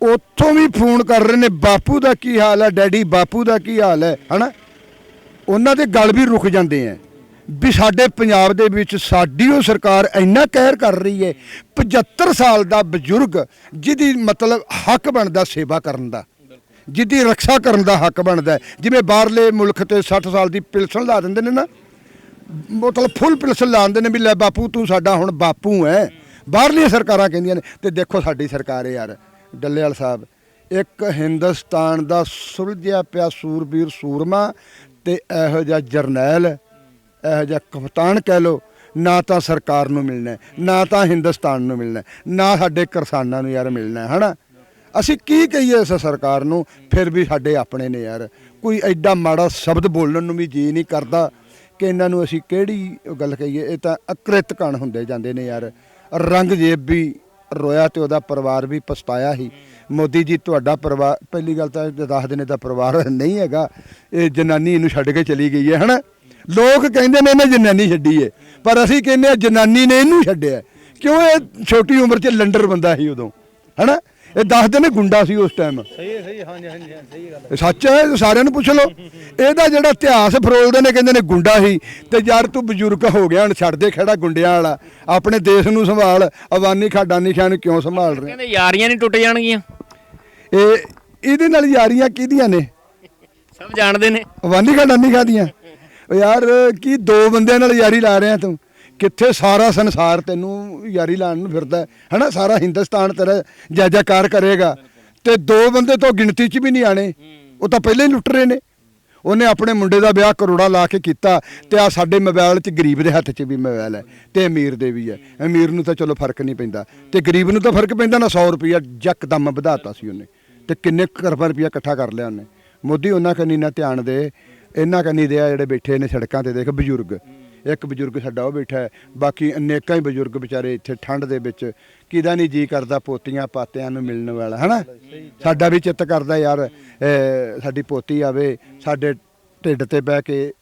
ਉੱਥੋਂ ਵੀ ਫੋਨ ਕਰ ਰਹੇ ਨੇ, ਬਾਪੂ ਦਾ ਕੀ ਹਾਲ ਹੈ, ਡੈਡੀ, ਬਾਪੂ ਦਾ ਕੀ ਹਾਲ ਹੈ, ਹਨਾ? ਉਹਨਾਂ ਦੇ ਗੱਲ ਵੀ ਰੁਕ ਜਾਂਦੇ ਆ ਵੀ ਸਾਡੇ ਪੰਜਾਬ ਦੇ ਵਿੱਚ ਸਾਡੀ ਉਹ ਸਰਕਾਰ ਇੰਨਾ ਕਹਿਰ ਕਰ ਰਹੀ ਹੈ 75 ਸਾਲ ਦਾ ਬਜ਼ੁਰਗ ਜਿਹਦੀ ਮਤਲਬ ਹੱਕ ਬਣਦਾ ਸੇਵਾ ਕਰਨ ਦਾ। ਜਿਹਦੀ ਰੱਖਿਆ ਕਰਨ ਦਾ ਹੱਕ ਬਣਦਾ ਜਿਵੇਂ ਬਾਹਰਲੇ ਮੁਲਕ ਤੇ 60 ਸਾਲ ਦੀ ਪਿਲਸਣ ਲਾ ਦਿੰਦੇ ਨੇ ਨਾ, ਮਤਲਬ ਫੁੱਲ ਪਿਲਸਣ ਲਾ ਦਿੰਦੇ ਨੇ ਵੀ ਲੈ ਬਾਪੂ ਤੂੰ ਸਾਡਾ ਹੁਣ ਬਾਪੂ ਹੈ ਬਾਹਰਲੀਆਂ ਸਰਕਾਰਾਂ ਕਹਿੰਦੀਆਂ ਨੇ ਤੇ ਦੇਖੋ ਸਾਡੀ ਸਰਕਾਰ ਹੈ ਯਾਰ ਡੱਲੇਵਾਲ ਸਾਹਿਬ ਇੱਕ ਹਿੰਦੁਸਤਾਨ ਦਾ ਸੁਲਝਿਆ ਪਿਆ ਸੂਰਬੀਰ ਸੂਰਮਾ ਤੇ ਇਹੋ ਜਿਹਾ ਜਰਨੈਲ ਇਹੋ ਜਿਹਾ ਕਪਤਾਨ ਕਹਿ ਲੋ ਨਾ ਤਾਂ ਸਰਕਾਰ ਨੂੰ ਮਿਲਣਾ ਨਾ ਤਾਂ ਹਿੰਦੁਸਤਾਨ ਨੂੰ ਮਿਲਣਾ ਨਾ ਸਾਡੇ ਕਿਸਾਨਾਂ ਨੂੰ ਯਾਰ ਮਿਲਣਾ ਹੈ, ਹਨਾ? ਅਸੀਂ ਕੀ ਕਹੀਏ ਇਸ ਸਰਕਾਰ ਨੂੰ ਫਿਰ ਵੀ ਸਾਡੇ ਆਪਣੇ ਨੇ ਯਾਰ ਕੋਈ ਐਡਾ ਮਾੜਾ ਸ਼ਬਦ ਬੋਲਣ ਨੂੰ ਵੀ ਜੀ ਨਹੀਂ ਕਰਦਾ ਕਿ ਇਹਨਾਂ ਨੂੰ ਅਸੀਂ ਕਿਹੜੀ ਗੱਲ ਕਹੀਏ, ਇਹ ਤਾਂ ਅਕ੍ਰਿਤ ਕਣ ਹੁੰਦੇ ਜਾਂਦੇ ਨੇ ਯਾਰ। ਰੰਗਜੇਬ ਵੀ ਰੋਇਆ ਤੇ ਉਹਦਾ ਪਰਿਵਾਰ ਵੀ ਪਛਤਾਇਆ ਹੀ। ਮੋਦੀ ਜੀ, ਤੁਹਾਡਾ ਪਰਿਵਾਰ, ਪਹਿਲੀ ਗੱਲ ਤਾਂ ਦੱਸਦੇ ਨੇ ਦਿਨੇ ਪਰਿਵਾਰ ਨਹੀਂ ਹੈਗਾ। ਇਹ ਜਨਾਨੀ ਇਹਨੂੰ ਛੱਡ ਕੇ ਚਲੀ ਗਈ ਹੈ, ਹਨਾ? ਲੋਕ ਕਹਿੰਦੇ ਨੇ ਇਹਨੇ ਜਨਾਨੀ ਛੱਡੀ ਹੈ ਪਰ ਅਸੀਂ ਕਹਿੰਦੇ ਆ ਜਨਾਨੀ ਨੇ ਇਹਨੂੰ ਛੱਡਿਆ। ਕਿਉਂ ਇਹ ਛੋਟੀ ਉਮਰ 'ਚ ਲੰਡਰ ਬੰਦਾ ਸੀ ਉਦੋਂ, ਹਨਾ? ਇਹ ਦੱਸਦੇ ਨੇ ਗੁੰਡਾ ਸੀ ਉਸ ਟਾਈਮ ਸਹੀ ਹੈ ਸਹੀ ਹੈ, ਹਾਂਜੀ ਹਾਂਜੀ ਸਹੀ ਗੱਲ ਹੈ। ਸੱਚ ਹੈ ਸਾਰਿਆਂ ਨੂੰ ਪੁੱਛ ਲਓ। ਇਹਦਾ ਜਿਹੜਾ ਇਤਿਹਾਸ ਫਰੋਲਦੇ ਨੇ ਕਹਿੰਦੇ ਨੇ ਗੁੰਡਾ ਸੀ। ਤੇ ਯਾਰ ਤੂੰ ਬਜ਼ੁਰਗ ਹੋ ਗਿਆ ਹੁਣ ਛੱਡ ਦੇ ਖੜਾ ਗੁੰਡਿਆਂ ਵਾਲਾ। ਆਪਣੇ ਦੇਸ਼ ਨੂੰ ਸੰਭਾਲ ਅਵਾਨੀ ਖਾਡਾਨੀ ਖਾਨ ਨੂੰ ਕਿਉਂ ਸੰਭਾਲ ਰਿਹਾ? ਕਹਿੰਦੇ ਯਾਰੀਆਂ ਨਹੀਂ ਟੁੱਟ ਜਾਣਗੀਆਂ। ਇਹ ਇਹਦੇ ਨਾਲ ਯਾਰੀਆਂ ਕਿਹਦੀਆਂ ਨੇ? ਸਭ ਜਾਣਦੇ ਨੇ। ਅਵਾਨੀ ਖਾਡਾਨੀ ਖਾਦੀਆਂ ਉਹ ਯਾਰ ਕੀ ਦੋ ਬੰਦਿਆਂ ਨਾਲ ਯਾਰੀ ਲਾ ਰਿਹਾ ਤੂੰ? ਕਿੱਥੇ ਸਾਰਾ ਸੰਸਾਰ ਤੈਨੂੰ ਯਾਰੀ ਲਾਉਣ ਨੂੰ ਫਿਰਦਾ ਹੈ, ਹਨਾ? ਸਾਰਾ ਹਿੰਦੁਸਤਾਨ ਤੇਰਾ ਜੈ ਕਰੇਗਾ। ਤੇ ਦੋ ਬੰਦੇ ਤੋਂ ਗਿਣਤੀ 'ਚ ਵੀ ਨਹੀਂ ਆਣੇ ਉਹ ਤਾਂ ਪਹਿਲਾਂ ਹੀ ਲੁੱਟ ਰਹੇ ਨੇ। ਉਹਨੇ ਆਪਣੇ ਮੁੰਡੇ ਦਾ ਵਿਆਹ ਕਰੋੜਾ ਲਾ ਕੇ ਕੀਤਾ ਤੇ ਆ ਸਾਡੇ ਮੋਬਾਈਲ 'ਚ ਗਰੀਬ ਦੇ ਹੱਥ 'ਚ ਵੀ ਮੋਬਾਈਲ ਹੈ ਤੇ ਅਮੀਰ ਦੇ ਵੀ ਹੈ। ਅਮੀਰ ਨੂੰ ਤਾਂ ਚਲੋ ਫ਼ਰਕ ਨਹੀਂ ਪੈਂਦਾ। ਤੇ ਗਰੀਬ ਨੂੰ ਤਾਂ ਫ਼ਰਕ ਪੈਂਦਾ ਨਾ 100 ਰੁਪਿਆ ਜੱਕਦਮ ਵਧਾਤਾ ਸੀ ਉਹਨੇ। ਤੇ ਕਿੰਨੇ ਕੁ ਕਰਪਾ ਰੁਪਿਆ ਇਕੱਠਾ ਕਰ ਲਿਆ ਉਹਨੇ। ਮੋਦੀ ਉਹਨਾਂ ਕੰਨੀ ਨਾ ਧਿਆਨ ਦੇ, ਇਹਨਾਂ ਕੰਨੀ ਦੇ ਆ ਜਿਹੜੇ ਬੈਠੇ ਨੇ ਸੜਕਾਂ ਤੇ ਦੇਖ ਬਜ਼ੁਰਗ। ਇੱਕ ਬਜ਼ੁਰਗ ਸਾਡਾ ਉਹ ਬੈਠਾ ਹੈ, ਬਾਕੀ ਅਨੇਕਾਂ ਹੀ ਬਜ਼ੁਰਗ ਵਿਚਾਰੇ ਇੱਥੇ ਠੰਡ ਦੇ ਵਿੱਚ ਕਿਦਾ ਨਹੀਂ ਜੀ ਕਰਦਾ ਪੋਤੀਆਂ ਪਾਤਿਆਂ ਨੂੰ ਮਿਲਣ ਵਾਲਾ, ਹਨਾ ਸਾਡਾ ਵੀ ਚਿੱਤ ਕਰਦਾ ਯਾਰ ਸਾਡੀ ਪੋਤੀ ਆਵੇ, ਸਾਡੇ ਢਿੱਡ ਤੇ ਬਹਿ ਕੇ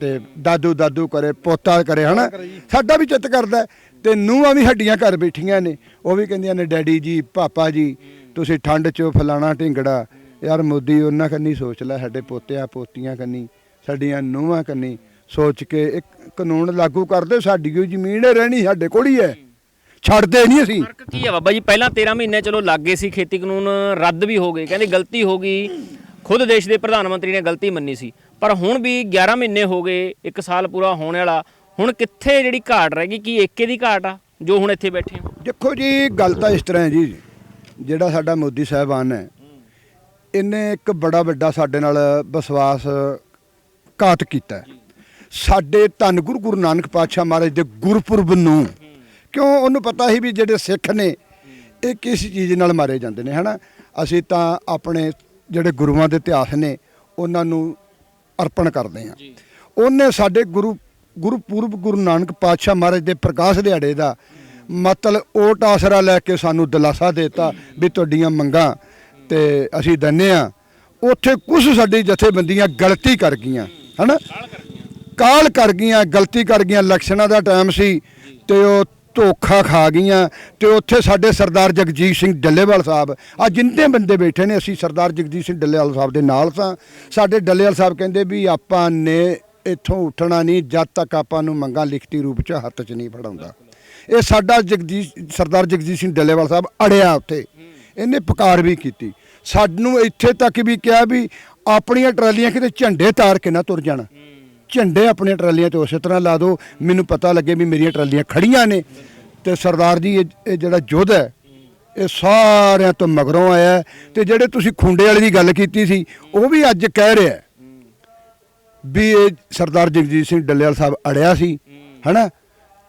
ਤੇ ਦਾਦੂ ਦਾਦੂ ਕਰੇ, ਪੋਤਾ ਕਰੇ, ਹਨਾ ਸਾਡਾ ਵੀ ਚਿੱਤ ਕਰਦਾ ਹੈ। ਤੇ ਨੂੰਹਾਂ ਵੀ ਹੱਡੀਆਂ ਘਰ ਬੈਠੀਆਂ ਨੇ, ਉਹ ਵੀ ਕਹਿੰਦੀਆਂ ਨੇ, ਡੈਡੀ ਜੀ, ਪਾਪਾ ਜੀ, ਤੁਸੀਂ ਠੰਡ 'ਚ ਫਲਾਣਾ ਢਿੰਗੜਾ, ਯਾਰ ਮੋਦੀ ਉਹਨਾਂ ਕੰਨੀ ਸੋਚ ਲੈ, ਸਾਡੇ ਪੋਤਿਆਂ ਪੋਤੀਆਂ ਕੰਨੀ, ਸਾਡੀਆਂ ਨੂੰਹਾਂ ਕੰਨੀ ਸੋਚ ਕੇ ਇੱਕ ਕਾਨੂੰਨ ਲਾਗੂ ਕਰਦੇ ਸਾਡੀ ਉਹ ਜ਼ਮੀਨ ਹੈ ਰਹਿਣੀ ਸਾਡੇ ਕੋਲ ਹੀ ਹੈ। ਛੱਡਦੇ ਨਹੀਂ ਅਸੀਂ। ਫ਼ਰਕ ਕੀ ਹੈ ਬਾਬਾ ਜੀ? ਪਹਿਲਾਂ 13 ਮਹੀਨੇ ਚਲੋ ਲੱਗੇ ਸੀ ਖੇਤੀ ਕਾਨੂੰਨ ਰੱਦ ਵੀ ਹੋ ਗਏ। ਕਹਿੰਦੇ ਗਲਤੀ ਹੋ ਗਈ। ਖੁਦ ਦੇਸ਼ ਦੇ ਪ੍ਰਧਾਨ ਮੰਤਰੀ ਨੇ ਗਲਤੀ ਮੰਨੀ ਸੀ। ਪਰ ਹੁਣ ਵੀ 11 ਮਹੀਨੇ ਹੋ ਗਏ 1 ਸਾਲ ਪੂਰਾ ਹੋਣ ਵਾਲਾ। ਹੁਣ ਕਿੱਥੇ ਜਿਹੜੀ ਘਾਟ ਰਹਿ ਗਈ ਕੀ ਏਕੇ ਦੀ ਘਾਟ ਆ ਜੋ ਹੁਣ ਇੱਥੇ ਬੈਠੇ ਹਾਂ? ਦੇਖੋ ਜੀ ਗੱਲ ਤਾਂ ਇਸ ਤਰ੍ਹਾਂ ਹੈ ਜੀ। ਜਿਹੜਾ ਸਾਡਾ ਮੋਦੀ ਸਾਹਿਬਾਨ ਹੈ ਇਹਨੇ ਇੱਕ ਬੜਾ ਵੱਡਾ ਸਾਡੇ ਨਾਲ ਵਿਸ਼ਵਾਸ ਘਾਤ ਕੀਤਾ ਹੈ। ਸਾਡੇ ਧੰਨ ਗੁਰੂ ਗੁਰੂ ਨਾਨਕ ਪਾਤਸ਼ਾਹ ਮਹਾਰਾਜ ਦੇ ਗੁਰਪੁਰਬ ਨੂੰ। ਕਿਉਂ? ਉਹਨੂੰ ਪਤਾ ਸੀ ਵੀ ਜਿਹੜੇ ਸਿੱਖ ਨੇ ਇਹ ਕਿਸ ਚੀਜ਼ ਨਾਲ ਮਾਰੇ ਜਾਂਦੇ ਨੇ ਹਨਾ? ਅਸੀਂ ਤਾਂ ਆਪਣੇ ਜਿਹੜੇ ਗੁਰੂਆਂ ਦੇ ਇਤਿਹਾਸ ਨੇ ਉਹਨਾਂ ਨੂੰ ਅਰਪਣ ਕਰਦੇ ਹਾਂ। ਉਹਨੇ ਸਾਡੇ ਗੁਰੂ ਗੁਰਪੁਰਬ ਗੁਰੂ ਨਾਨਕ ਪਾਤਸ਼ਾਹ ਮਹਾਰਾਜ ਦੇ ਪ੍ਰਕਾਸ਼ ਦਿਹਾੜੇ ਦਾ ਮਤਲਬ ਓਟ ਆਸਰਾ ਲੈ ਕੇ ਸਾਨੂੰ ਦਿਲਾਸਾ ਦਿੱਤਾ ਵੀ ਤੁਹਾਡੀਆਂ ਮੰਗਾਂ ਤੇ ਅਸੀਂ ਦੰਨੇ ਆ ਉੱਥੇ ਕੁਝ ਸਾਡੀ ਜਥੇਬੰਦੀਆਂ ਗਲਤੀ ਕਰ ਗਈਆਂ ਹਨਾ? ਕਾਲ ਕਰ ਗਈਆਂ, ਗਲਤੀ ਕਰ ਗਈਆਂ ਇਲੈਕਸ਼ਨਾਂ ਦਾ ਟਾਈਮ ਸੀ ਤੇ ਉਹ ਧੋਖਾ ਖਾ ਗਈਆਂ ਤੇ ਉੱਥੇ ਸਾਡੇ ਸਰਦਾਰ ਜਗਜੀਤ ਸਿੰਘ ਡੱਲੇਵਾਲ ਸਾਹਿਬ ਆ ਜਿੰਨੇ ਬੰਦੇ ਬੈਠੇ ਨੇ, ਅਸੀਂ ਸਰਦਾਰ ਜਗਜੀਤ ਸਿੰਘ ਡੱਲੇਵਾਲ ਸਾਹਿਬ ਦੇ ਨਾਲ ਸਾਂ। ਸਾਡੇ ਡੱਲੇਵਾਲ ਸਾਹਿਬ ਕਹਿੰਦੇ ਵੀ ਆਪਾਂ ਨੇ ਇੱਥੋਂ ਉੱਠਣਾ ਨਹੀਂ, ਜਦ ਤੱਕ ਆਪਾਂ ਨੂੰ ਮੰਗਾਂ ਲਿਖਤੀ ਰੂਪ 'ਚ ਹੱਥ 'ਚ ਨਹੀਂ ਫੜਾਉਂਦਾ। ਇਹ ਸਾਡਾ ਜਗਜੀਤ, ਸਰਦਾਰ ਜਗਜੀਤ ਸਿੰਘ ਡੱਲੇਵਾਲ ਸਾਹਿਬ ਅੜਿਆ ਉੱਥੇ। ਇਹਨੇ ਪੁਕਾਰ ਵੀ ਕੀਤੀ। ਸਾਨੂੰ ਇੱਥੇ ਤੱਕ ਵੀ ਕਿਹਾ ਵੀ ਆਪਣੀਆਂ ਟਰਾਲੀਆਂ ਕਿਤੇ ਝੰਡੇ ਤਾਰ ਕੇ ਨਾ ਤੁਰ ਜਾਣਾ। ਝੰਡੇ ਆਪਣੀਆਂ ਟਰਾਲੀਆਂ ਤੇ ਉਸੇ ਤਰ੍ਹਾਂ ਲਾ ਦਿਓ ਮੈਨੂੰ ਪਤਾ ਲੱਗੇ ਵੀ ਮੇਰੀਆਂ ਟਰਾਲੀਆਂ ਖੜੀਆਂ ਨੇ। ਤੇ ਸਰਦਾਰ ਜੀ ਇਹ ਜਿਹੜਾ ਯੁੱਧ ਹੈ ਇਹ ਸਾਰਿਆਂ ਤੋਂ ਮਗਰੋਂ ਆਇਆ ਤੇ ਜਿਹੜੇ ਤੁਸੀਂ ਖੁੰਡੇ ਵਾਲੀ ਦੀ ਗੱਲ ਕੀਤੀ ਸੀ ਉਹ ਵੀ ਅੱਜ ਕਹਿ ਰਿਹਾ ਵੀ ਇਹ ਸਰਦਾਰ ਜਗਜੀਤ ਸਿੰਘ ਡੱਲੇਵਾਲ ਸਾਹਿਬ ਅੜਿਆ ਸੀ ਹਨਾ?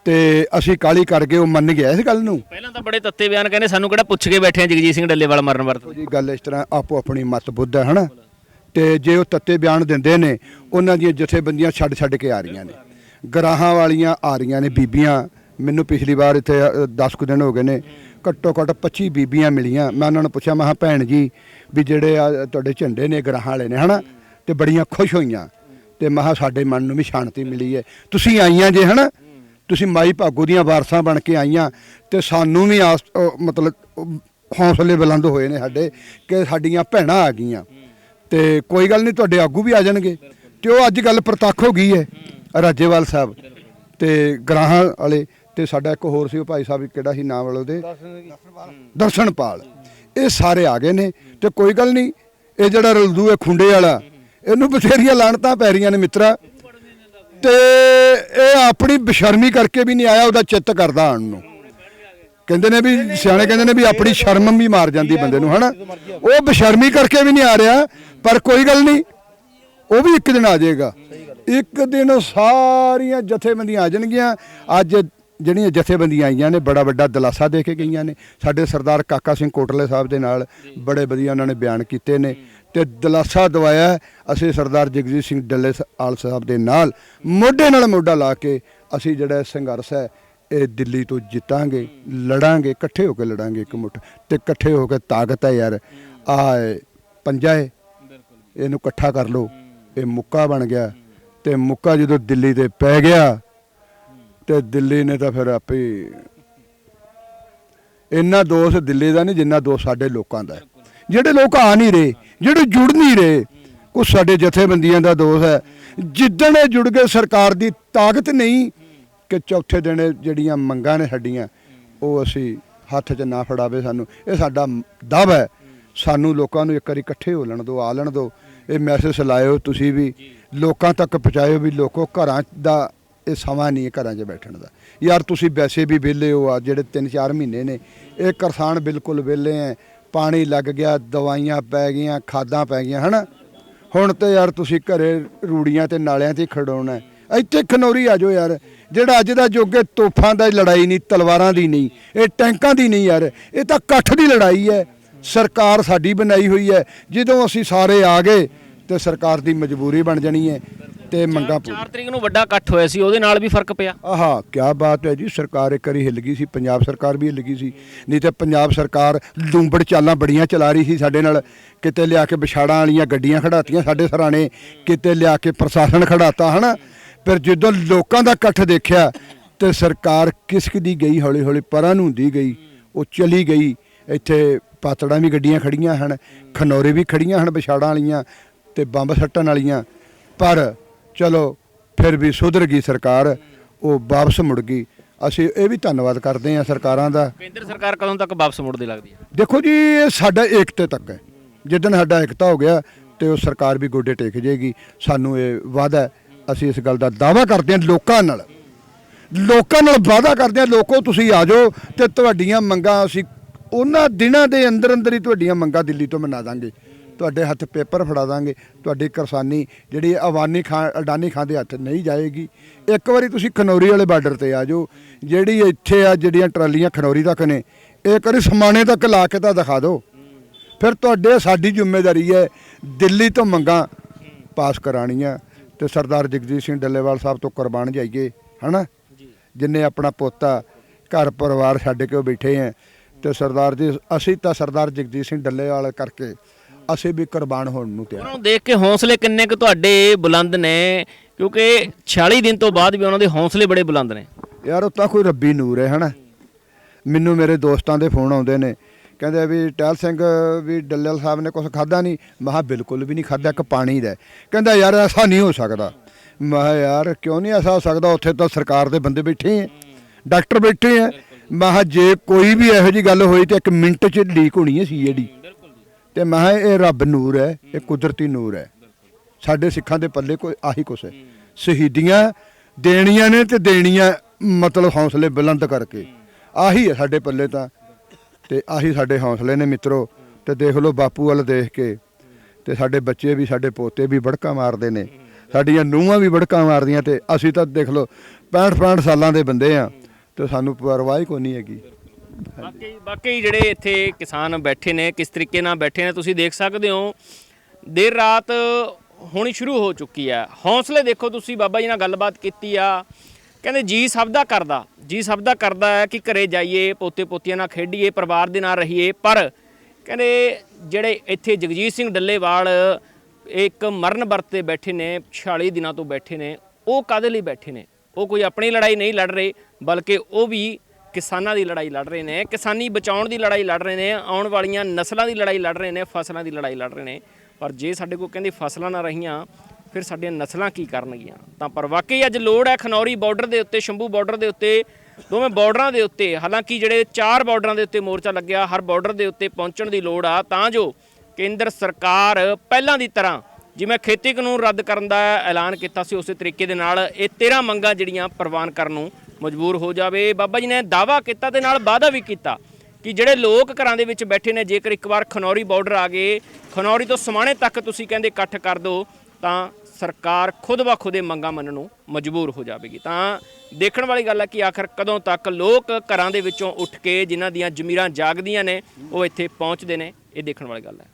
ਤੇ ਅਸੀਂ ਕਾਲੀ ਕਰਕੇ ਉਹ ਮੰਨ ਗਿਆ ਇਸ ਗੱਲ ਨੂੰ। ਪਹਿਲਾਂ ਤਾਂ ਬੜੇ ਤੱਤੇ ਬਿਆਨ ਕਹਿੰਦੇ ਸਾਨੂੰ ਕਿਹੜਾ ਪੁੱਛ ਕੇ ਬੈਠੇ ਆ ਜਗਜੀਤ ਸਿੰਘ ਡੱਲੇਵਾਲ ਮਰਨ ਵਰਤ ਜੀ ਗੱਲ ਇਸ ਤਰ੍ਹਾਂ ਆਪੋ ਆਪਣੀ ਮਤ ਬੁੱਧ ਹੈ ਹਨਾ? ਤੇ ਜੇ ਉਹ ਤੱਤੇ ਬਿਆਨ ਦਿੰਦੇ ਨੇ, ਉਹਨਾਂ ਦੀਆਂ ਜਥੇਬੰਦੀਆਂ ਛੱਡ ਛੱਡ ਕੇ ਆ ਰਹੀਆਂ ਨੇ। ਗਰਾਹਾਂ ਵਾਲੀਆਂ ਆ ਰਹੀਆਂ ਨੇ ਬੀਬੀਆਂ। ਮੈਨੂੰ ਪਿਛਲੀ ਵਾਰ ਇੱਥੇ 10 ਕੁ ਦਿਨ ਹੋ ਗਏ ਨੇ, ਘੱਟੋ ਘੱਟ 25 ਬੀਬੀਆਂ ਮਿਲੀਆਂ। ਮੈਂ ਉਹਨਾਂ ਨੂੰ ਪੁੱਛਿਆ, ਮੈਂ ਕਿਹਾ, ਭੈਣ ਜੀ, ਵੀ ਜਿਹੜੇ ਆ, ਤੁਹਾਡੇ ਝੰਡੇ ਨੇ ਗਰਾਹਾਂ ਵਾਲੇ ਨੇ, ਹਨਾ? ਤੇ ਬੜੀਆਂ ਖੁਸ਼ ਹੋਈਆਂ। ਤੇ ਮੈਂ ਕਿਹਾ, ਸਾਡੇ ਮਨ ਨੂੰ ਵੀ ਸ਼ਾਂਤੀ ਮਿਲੀ ਹੈ ਤੁਸੀਂ ਆਈਆਂ ਜੇ, ਹਨਾ? ਤੁਸੀਂ ਮਾਈ ਭਾਗੋ ਦੀਆਂ ਵਾਰਸਾਂ ਬਣ ਕੇ ਆਈਆਂ। ਤੇ ਸਾਨੂੰ ਵੀ ਆਸ ਮਤਲਬ ਅਹ ਹੌਸਲੇ ਬੁਲੰਦ ਹੋਏ ਨੇ ਸਾਡੇ, ਕਿ ਸਾਡੀਆਂ ਭੈਣਾਂ ਆ ਗਈਆਂ। ਤੇ ਕੋਈ ਗੱਲ ਨਹੀਂ, ਤੁਹਾਡੇ ਆਗੂ ਵੀ ਆ ਜਾਣਗੇ। ਤੇ ਉਹ ਅੱਜ ਗੱਲ ਪ੍ਰਤੱਖ ਹੋ ਗਈ ਹੈ, ਰਾਜੇਵਾਲ ਸਾਹਿਬ ਤੇ ਗਰਾਹਾਂ ਵਾਲੇ ਤੇ ਸਾਡਾ ਇੱਕ ਹੋਰ ਸੀ, ਉਹ ਭਾਈ ਸਾਹਿਬ ਕਿਹੜਾ ਸੀ ਨਾਮ ਵਾਲੇ ਉਹਦੇ? ਦਰਸ਼ਨਪਾਲ ਇਹ ਸਾਰੇ ਆ ਗਏ ਨੇ ਤੇ ਕੋਈ ਗੱਲ ਨਹੀਂ, ਇਹ ਜਿਹੜਾ ਰਲਦੂ ਹੈ ਖੁੰਡੇ ਵਾਲਾ, ਇਹਨੂੰ ਬਥੇਰੀਆਂ ਲਾਣਤਾਂ ਪੈ ਰਹੀਆਂ ਨੇ ਮਿੱਤਰਾ। ਤੇ ਇਹ ਆਪਣੀ ਬਸ਼ਰਮੀ ਕਰਕੇ ਵੀ ਨਹੀਂ ਆਇਆ, ਉਹਦਾ ਚਿੱਤ ਕਰਦਾ ਆਉਣ ਨੂੰ। ਕਹਿੰਦੇ ਨੇ ਵੀ, ਸਿਆਣੇ ਕਹਿੰਦੇ ਨੇ ਵੀ ਆਪਣੀ ਸ਼ਰਮ ਵੀ ਮਾਰ ਜਾਂਦੀ ਬੰਦੇ ਨੂੰ, ਹਨਾ? ਉਹ ਬਸ਼ਰਮੀ ਕਰਕੇ ਵੀ ਨਹੀਂ ਆ ਰਿਹਾ, ਪਰ ਕੋਈ ਗੱਲ ਨਹੀਂ, ਉਹ ਵੀ ਇੱਕ ਦਿਨ ਆ ਜਾਏਗਾ। ਇੱਕ ਦਿਨ ਸਾਰੀਆਂ ਜਥੇਬੰਦੀਆਂ ਆ ਜਾਣਗੀਆਂ। ਅੱਜ ਜਿਹੜੀਆਂ ਜਥੇਬੰਦੀਆਂ ਆਈਆਂ ਨੇ, ਬੜਾ ਵੱਡਾ ਦਲਾਸਾ ਦੇ ਕੇ ਗਈਆਂ ਨੇ। ਸਾਡੇ ਸਰਦਾਰ ਕਾਕਾ ਸਿੰਘ ਕੋਟਲੇ ਸਾਹਿਬ ਦੇ ਨਾਲ ਬੜੇ ਵਧੀਆ ਉਹਨਾਂ ਨੇ ਬਿਆਨ ਕੀਤੇ ਨੇ ਤੇ ਦਲਾਸਾ ਦਵਾਇਆ ਅਸੀਂ ਸਰਦਾਰ ਜਗਜੀਤ ਸਿੰਘ ਡੱਲੇ ਸ- ਆਲ ਸਾਹਿਬ ਦੇ ਨਾਲ, ਮੋਢੇ ਨਾਲ ਮੋਢਾ ਲਾ ਕੇ ਅਸੀਂ ਜਿਹੜਾ ਸੰਘਰਸ਼ ਹੈ ਇਹ ਦਿੱਲੀ ਤੋਂ ਜਿੱਤਾਂਗੇ, ਲੜਾਂਗੇ, ਇਕੱਠੇ ਹੋ ਕੇ ਲੜਾਂਗੇ ਇੱਕ ਮੁੱਠ। ਤੇ ਇਕੱਠੇ ਹੋ ਕੇ ਤਾਕਤ ਹੈ ਯਾਰ। ਆ ਪੰਜਾ ਹੈ। ਇਹਨੂੰ ਇਕੱਠਾ ਕਰ ਲਓ। ਇਹ ਮੁੱਕਾ ਬਣ ਗਿਆ। ਤੇ ਮੁੱਕਾ ਜਦੋਂ ਦਿੱਲੀ ਤੇ ਪੈ ਗਿਆ, ਤੇ ਦਿੱਲੀ ਨੇ ਤਾਂ ਫਿਰ ਆਪੇ ਇੰਨਾ ਦੋਸ਼ ਦਿੱਲੀ ਦਾ ਨਹੀਂ ਜਿੰਨਾ ਦੋਸ਼ ਸਾਡੇ ਲੋਕਾਂ ਦਾ ਜਿਹੜੇ ਲੋਕ ਆ ਨਹੀਂ ਰਹੇ, ਜਿਹੜੇ ਜੁੜ ਨਹੀਂ ਰਹੇ, ਕੁਛ ਸਾਡੇ ਜਥੇਬੰਦੀਆਂ ਦਾ ਦੋਸ਼ ਹੈ। ਜਿੱਦਣ ਇਹ ਜੁੜ ਗਏ, ਸਰਕਾਰ ਦੀ ਤਾਕਤ ਨਹੀਂ ਕਿ ਚੌਥੇ ਦਿਨ ਜਿਹੜੀਆਂ ਮੰਗਾਂ ਨੇ ਸਾਡੀਆਂ ਉਹ ਅਸੀਂ ਹੱਥ 'ਚ ਨਾ ਫੜਾਵੇ ਸਾਨੂੰ। ਇਹ ਸਾਡਾ ਦਬ ਹੈ। ਸਾਨੂੰ ਲੋਕਾਂ ਨੂੰ ਇੱਕ ਵਾਰੀ ਇਕੱਠੇ ਹੋ ਲੈਣ ਦਿਓ ਆ ਲੈਣ ਦਿਓ ਇਹ ਮੈਸੇਜ ਲਾਇਓ ਤੁਸੀਂ ਵੀ। ਲੋਕਾਂ ਤੱਕ ਪਹੁੰਚਾਇਓ ਵੀ ਲੋਕੋ ਘਰਾਂ ਦਾ ਇਹ ਸਮਾਂ ਨਹੀਂ ਘਰਾਂ 'ਚ ਬੈਠਣ ਦਾ। ਯਾਰ ਤੁਸੀਂ ਵੈਸੇ ਵੀ ਵਿਹਲੇ ਹੋ ਆ ਜਿਹੜੇ 3-4 ਮਹੀਨੇ ਨੇ। ਇਹ ਕਿਸਾਨ ਬਿਲਕੁਲ ਵਿਹਲੇ ਐ। ਪਾਣੀ ਲੱਗ ਗਿਆ ਦਵਾਈਆਂ ਪੈ ਗਈਆਂ ਖਾਦਾਂ ਪੈ ਗਈਆਂ ਹਨਾ? ਹੁਣ ਤੇ ਯਾਰ ਤੁਸੀਂ ਘਰੇ ਰੂੜੀਆਂ ਤੇ ਨਾਲਿਆਂ ਤੇ ਖੜਾਉਣਾ ਹੈ। ਇੱਥੇ ਖਨੌਰੀ ਆ ਜਾਓ ਯਾਰ। ਜਿਹੜਾ ਅੱਜ ਦਾ ਯੁੱਗ ਹੈ ਤੋਫਾਂ ਦਾ ਲੜਾਈ ਨਹੀਂ ਤਲਵਾਰਾਂ ਦੀ ਨਹੀਂ ਇਹ ਟੈਂਕਾਂ ਦੀ ਨਹੀਂ ਯਾਰ। ਇਹ ਤਾਂ ਇਕੱਠ ਦੀ ਲੜਾਈ ਹੈ। ਸਰਕਾਰ ਸਾਡੀ ਬਣਾਈ ਹੋਈ ਹੈ। ਜਦੋਂ ਅਸੀਂ ਸਾਰੇ ਆ ਗਏ ਤੇ ਸਰਕਾਰ ਦੀ ਮਜਬੂਰੀ ਬਣ ਜਾਣੀ ਹੈ ਤੇ ਮੰਗਾਂ ਪੂਰੀ 4 ਤਰੀਕ ਨੂੰ ਵੱਡਾ ਇਕੱਠ ਹੋਇਆ ਸੀ ਉਹਦੇ ਨਾਲ ਵੀ ਫ਼ਰਕ ਪਿਆ। ਆਹਾ ਕੀ ਬਾਤ ਹੈ ਜੀ। ਸਰਕਾਰ ਇੱਕ ਵਾਰੀ ਹਿੱਲ ਗਈ ਸੀ ਪੰਜਾਬ ਸਰਕਾਰ ਵੀ ਹਿੱਲ ਗਈ ਸੀ। ਨਹੀਂ ਤੇ ਪੰਜਾਬ ਸਰਕਾਰ ਲੂੰਬੜ ਚਾਲਾਂ ਬੜੀਆਂ ਚਲਾ ਰਹੀ ਸੀ ਸਾਡੇ ਨਾਲ। ਕਿਤੇ ਲਿਆ ਕੇ ਵਿਛਾੜਾਂ ਵਾਲੀਆਂ ਗੱਡੀਆਂ ਖੜਾਤੀਆਂ ਸਾਡੇ ਸਰਾਣੇ ਕਿਤੇ ਲਿਆ ਕੇ ਪ੍ਰਸ਼ਾਸਨ ਖੜਾਤਾ ਹਨਾ? ਫਿਰ ਜਦੋਂ ਲੋਕਾਂ ਦਾ ਇਕੱਠ ਦੇਖਿਆ ਤੇ ਸਰਕਾਰ ਕਿਸਕ ਦੀ ਗਈ ਹੌਲੀ ਹੌਲੀ ਪਰਾਂ ਨੂੰ ਦੀ ਗਈ ਉਹ ਚਲੀ ਗਈ। ਇੱਥੇ ਪਾਤੜਾਂ ਵੀ ਗੱਡੀਆਂ ਖੜੀਆਂ ਹਨ ਖਨੌਰੇ ਵੀ ਖੜੀਆਂ ਹਨ ਵਿਛਾੜਾਂ ਵਾਲੀਆਂ ਤੇ ਬੰਬ ਸੱਟਣ ਵਾਲੀਆਂ। ਪਰ ਚਲੋ ਫਿਰ ਵੀ ਸੁਧਰ ਗਈ ਸਰਕਾਰ ਉਹ ਵਾਪਸ ਮੁੜ ਗਈ। ਅਸੀਂ ਇਹ ਵੀ ਧੰਨਵਾਦ ਕਰਦੇ ਹਾਂ ਸਰਕਾਰਾਂ ਦਾ। ਕੇਂਦਰ ਸਰਕਾਰ ਕਦੋਂ ਤੱਕ ਵਾਪਸ ਮੁੜਦੀ ਲੱਗਦੀ ਹੈ? ਦੇਖੋ ਜੀ ਇਹ ਸਾਡਾ ਏਕਤੇ ਤੱਕ ਹੈ। ਜਿੱਦਣ ਸਾਡਾ ਏਕਤਾ ਹੋ ਗਿਆ ਤੇ ਉਹ ਸਰਕਾਰ ਵੀ ਗੋਡੇ ਟੇਕ ਜਾਏਗੀ। ਸਾਨੂੰ ਇਹ ਵਾਅਦਾ ਹੈ। ਅਸੀਂ ਇਸ ਗੱਲ ਦਾ ਦਾਅਵਾ ਕਰਦੇ ਹਾਂ ਲੋਕਾਂ ਨਾਲ। ਲੋਕਾਂ ਨਾਲ ਵਾਅਦਾ ਕਰਦੇ ਹਾਂ, ਲੋਕੋ, ਤੁਸੀਂ ਆ ਜਾਓ ਤੇ ਤੁਹਾਡੀਆਂ ਮੰਗਾਂ ਅਸੀਂ ਉਹਨਾਂ ਦਿਨਾਂ ਦੇ ਅੰਦਰ ਅੰਦਰ ਹੀ ਤੁਹਾਡੀਆਂ ਮੰਗਾਂ ਦਿੱਲੀ ਤੋਂ ਮਨਾ ਦਾਂਗੇ। ਤੁਹਾਡੇ ਹੱਥ ਪੇਪਰ ਫੜਾ ਦਾਂਗੇ। ਤੁਹਾਡੀ ਕਿਸਾਨੀ ਜਿਹੜੀ ਅਵਾਨੀ ਖਾਂ, ਅਡਾਨੀ ਖਾਂ ਦੇ ਹੱਥ ਨਹੀਂ ਜਾਏਗੀ। ਇੱਕ ਵਾਰੀ ਤੁਸੀਂ ਖਨੌਰੀ ਵਾਲੇ ਬਾਰਡਰ ਤੇ ਆ ਜਾਓ। ਜਿਹੜੀ ਇੱਥੇ ਆ, ਜਿਹੜੀਆਂ ਟਰਾਲੀਆਂ ਖਨੌਰੀ ਤੱਕ ਨੇ ਇਹ ਕਰੀ ਸਮਾਣੇ ਤੱਕ ਲਾ ਕੇ ਤਾਂ ਦਿਖਾ ਦਿਓ। ਫਿਰ ਤੁਹਾਡੇ ਸਾਡੀ ਜ਼ਿੰਮੇਵਾਰੀ ਹੈ ਦਿੱਲੀ ਤੋਂ ਮੰਗਾਂ ਪਾਸ ਕਰਾਣੀਆਂ ਤੇ ਸਰਦਾਰ ਜਗਜੀਤ ਸਿੰਘ ਡੱਲੇਵਾਲ ਸਾਹਿਬ ਤੋਂ ਕੁਰਬਾਨ ਜਾਈਏ ਹਨਾ? ਜਿਨੇ ਆਪਣਾ ਪੋਤਾ ਘਰ ਪਰਿਵਾਰ ਛੱਡ ਕੇ ਉਹ ਬੈਠੇ ਹੈ ਤੇ ਸਰਦਾਰ ਜੀ ਅਸੀਂ ਤਾਂ ਸਰਦਾਰ ਜਗਜੀਤ ਸਿੰਘ ਡੱਲੇਵਾਲ ਕਰਕੇ ਅਸੀਂ ਵੀ ਕੁਰਬਾਨ ਹੋਣ ਨੂੰ ਤਿਆਰ ਉਹਨਾਂ ਨੂੰ ਦੇਖ ਕੇ ਹੌਸਲੇ ਕਿੰਨੇ ਕੁ ਤੁਹਾਡੇ ਬੁਲੰਦ ਨੇ ਕਿਉਂਕਿ 46 ਦਿਨ ਤੋਂ ਬਾਅਦ ਵੀ ਉਹਨਾਂ ਦੇ ਹੌਸਲੇ ਬੜੇ ਬੁਲੰਦ ਨੇ। ਯਾਰ ਉਹ ਤਾਂ ਕੋਈ ਰੱਬੀ ਨੂਰ ਹੈ ਹਨਾ? ਮੈਨੂੰ ਮੇਰੇ ਦੋਸਤਾਂ ਦੇ ਫੋਨ ਆਉਂਦੇ ਨੇ ਕਹਿੰਦੇ ਵੀ ਟਹਿਲ ਸਿੰਘ ਵੀ ਡੱਲੇਵਾਲ ਸਾਹਿਬ ਨੇ ਕੁਝ ਖਾਦਾ ਨਹੀਂ। ਮੈਂ ਕਿਹਾ ਬਿਲਕੁਲ ਵੀ ਨਹੀਂ ਖਾਦਾ ਇੱਕ ਪਾਣੀ ਦਾ ਕਹਿੰਦਾ ਯਾਰ ਐਸਾ ਨਹੀਂ ਹੋ ਸਕਦਾ। ਮੈਂ ਕਿਹਾ ਯਾਰ ਕਿਉਂ ਨਹੀਂ ਐਸਾ ਹੋ ਸਕਦਾ? ਉੱਥੇ ਤਾਂ ਸਰਕਾਰ ਦੇ ਬੰਦੇ ਬੈਠੇ ਹੈ, ਡਾਕਟਰ ਬੈਠੇ ਹੈ। ਮੈਂ ਕਿਹਾ ਜੇ ਕੋਈ ਵੀ ਇਹੋ ਜੀ ਗੱਲ ਹੋਈ ਤੇ ਇੱਕ ਮਿੰਟ 'ਚ ਲੀਕ ਹੋਣੀ ਹੈ ਸੀਏਡੀ ਤੇ ਮੈਂ ਕਿਹਾ ਇਹ ਰੱਬ ਨੂਰ ਹੈ, ਇਹ ਕੁਦਰਤੀ ਨੂਰ ਹੈ। ਸਾਡੇ ਸਿੱਖਾਂ ਦੇ ਪੱਲੇ ਕੋਈ ਆਹੀ ਕੁਛ ਹੈ। ਸ਼ਹੀਦੀਆਂ ਦੇਣੀਆਂ ਨੇ ਤੇ ਦੇਣੀਆਂ ਮਤਲਬ ਹੌਸਲੇ ਬੁਲੰਦ ਕਰਕੇ। ਆਹੀ ਹੈ ਸਾਡੇ ਪੱਲੇ ਤਾਂ। ਤੇ ਆਹੀ ਸਾਡੇ ਹੌਸਲੇ ਨੇ ਮਿੱਤਰੋ, ਤੇ ਦੇਖ ਲਓ ਬਾਪੂ ਵੱਲ ਦੇਖ ਕੇ। ਤੇ ਸਾਡੇ ਬੱਚੇ ਵੀ, ਸਾਡੇ ਪੋਤੇ ਵੀ ਬੜਕਾ ਮਾਰਦੇ ਨੇ। ਸਾਡੀਆਂ ਨੂੰਹਾਂ ਵੀ ਬੜਕਾ ਮਾਰਦੀਆਂ ਤੇ ਅਸੀਂ ਤਾਂ ਦੇਖ ਲਓ 65 65 ਸਾਲਾਂ ਦੇ ਬੰਦੇ ਆ ਤੇ ਸਾਨੂੰ ਪਰਵਾਹ ਹੀ ਕੋਈ ਨਹੀਂ ਹੈਗੀ। ਬਾਕੀ ਬਾਕੀ ਜਿਹੜੇ ਇੱਥੇ ਕਿਸਾਨ ਬੈਠੇ ਨੇ, ਕਿਸ ਤਰੀਕੇ ਨਾਲ ਬੈਠੇ ਨੇ, ਤੁਸੀਂ ਦੇਖ ਸਕਦੇ ਹੋ, ਦੇਰ ਰਾਤ ਹੋਣੀ ਸ਼ੁਰੂ ਹੋ ਚੁੱਕੀ ਹੈ। ਹੌਸਲੇ ਦੇਖੋ ਤੁਸੀਂ, ਬਾਬਾ ਜੀ ਨਾਲ ਗੱਲਬਾਤ ਕੀਤੀ ਆ। ਕਹਿੰਦੇ ਜੀ ਸਭ ਦਾ ਕਰਦਾ, ਜੀ ਸਭ ਦਾ ਕਰਦਾ ਹੈ ਕਿ ਘਰੇ ਜਾਈਏ, ਪੋਤੇ ਪੋਤੀਆਂ ਨਾਲ ਖੇਡੀਏ, ਪਰਿਵਾਰ ਦੇ ਨਾਲ ਰਹੀਏ, ਪਰ ਕਹਿੰਦੇ ਜਿਹੜੇ ਇੱਥੇ ਜਗਜੀਤ ਸਿੰਘ ਡੱਲੇਵਾਲ ਇੱਕ ਮਰਨ ਵਰਤ ਬੈਠੇ ਨੇ 46 ਦਿਨਾਂ ਤੋਂ ਬੈਠੇ ਨੇ, ਉਹ ਕਾਦੇ ਲਈ ਬੈਠੇ ਨੇ? ਉਹ ਕੋਈ ਆਪਣੀ ਲੜਾਈ ਨਹੀਂ ਲੜ ਰਹੇ, ਬਲਕਿ ਉਹ ਵੀ ਕਿਸਾਨਾਂ ਦੀ ਲੜਾਈ ਲੜ ਰਹੇ ਨੇ, ਕਿਸਾਨੀ ਬਚਾਉਣ ਦੀ ਲੜਾਈ ਲੜ ਰਹੇ ਨੇ, ਆਉਣ ਵਾਲੀਆਂ ਨਸਲਾਂ ਦੀ ਲੜਾਈ ਲੜ ਰਹੇ ਨੇ, ਫਸਲਾਂ ਦੀ ਲੜਾਈ ਲੜ ਰਹੇ ਨੇ। ਪਰ ਜੇ ਸਾਡੇ ਕੋਲ ਕਹਿੰਦੇ ਫਸਲਾਂ ਨਾ ਰਹੀਆਂ ਫਿਰ ਸਾਡੀਆਂ ਨਸਲਾਂ ਕੀ ਕਰਨਗੀਆਂ? ਤਾਂ ਪਰ ਵਾਕਈ ਅੱਜ ਲੋੜ ਹੈ ਖਨੌਰੀ ਬਾਰਡਰ ਦੇ ਉੱਤੇ, ਸ਼ੰਭੂ ਬਾਰਡਰ ਦੇ ਉੱਤੇ, ਦੋਵੇਂ ਬਾਰਡਰਾਂ ਦੇ ਉੱਤੇ, ਹਾਲਾਂਕਿ ਜਿਹੜੇ ਚਾਰ ਬਾਰਡਰਾਂ ਦੇ ਉੱਤੇ ਮੋਰਚਾ ਲੱਗਿਆ, ਹਰ ਬਾਰਡਰ ਦੇ ਉੱਤੇ ਪਹੁੰਚਣ ਦੀ ਲੋੜ ਆ, ਤਾਂ ਜੋ ਕੇਂਦਰ ਸਰਕਾਰ ਪਹਿਲਾਂ ਦੀ ਤਰ੍ਹਾਂ ਜਿਵੇਂ ਖੇਤੀ ਕਾਨੂੰਨ ਰੱਦ ਕਰਨ ਦਾ ਐਲਾਨ ਕੀਤਾ ਸੀ, ਉਸੇ ਤਰੀਕੇ ਦੇ ਨਾਲ ਇਹ 13 ਮੰਗਾਂ ਜਿਹੜੀਆਂ ਪ੍ਰਵਾਨ ਕਰਨ ਨੂੰ ਮਜਬੂਰ ਹੋ ਜਾਵੇ। ਬਾਬਾ ਜੀ ਨੇ ਦਾਵਾ ਕੀਤਾ ਤੇ ਨਾਲ ਵਾਅਦਾ ਵੀ ਕੀਤਾ ਕਿ ਜਿਹੜੇ ਲੋਕ ਘਰਾਂ ਦੇ ਵਿੱਚ ਬੈਠੇ ਨੇ, ਜੇਕਰ ਇੱਕ ਵਾਰ ਖਨੌਰੀ ਬਾਰਡਰ ਆ ਗਏ, ਖਨੌਰੀ ਤੋਂ ਸਮਾਣੇ ਤੱਕ ਤੁਸੀਂ ਕਹਿੰਦੇ ਇਕੱਠ ਕਰ ਦਿਓ ਤਾਂ ਸਰਕਾਰ ਖੁਦ ਵਾ ਖੁਦੇ ਮੰਗਾਂ ਮੰਨਣ ਨੂੰ ਮਜਬੂਰ ਹੋ ਜਾਵੇਗੀ। ਤਾਂ ਦੇਖਣ ਵਾਲੀ ਗੱਲ ਹੈ ਕਿ ਆਖਰ ਕਦੋਂ ਤੱਕ ਲੋਕ ਘਰਾਂ ਦੇ ਵਿੱਚੋਂ ਉੱਠ ਕੇ ਜਿਨ੍ਹਾਂ ਦੀਆਂ ਜ਼ਮੀਰਾਂ ਜਾਗਦੀਆਂ ਨੇ, ਉਹ ਇੱਥੇ ਪਹੁੰਚਦੇ ਨੇ, ਇਹ ਦੇਖਣ ਵਾਲੀ ਗੱਲ ਹੈ।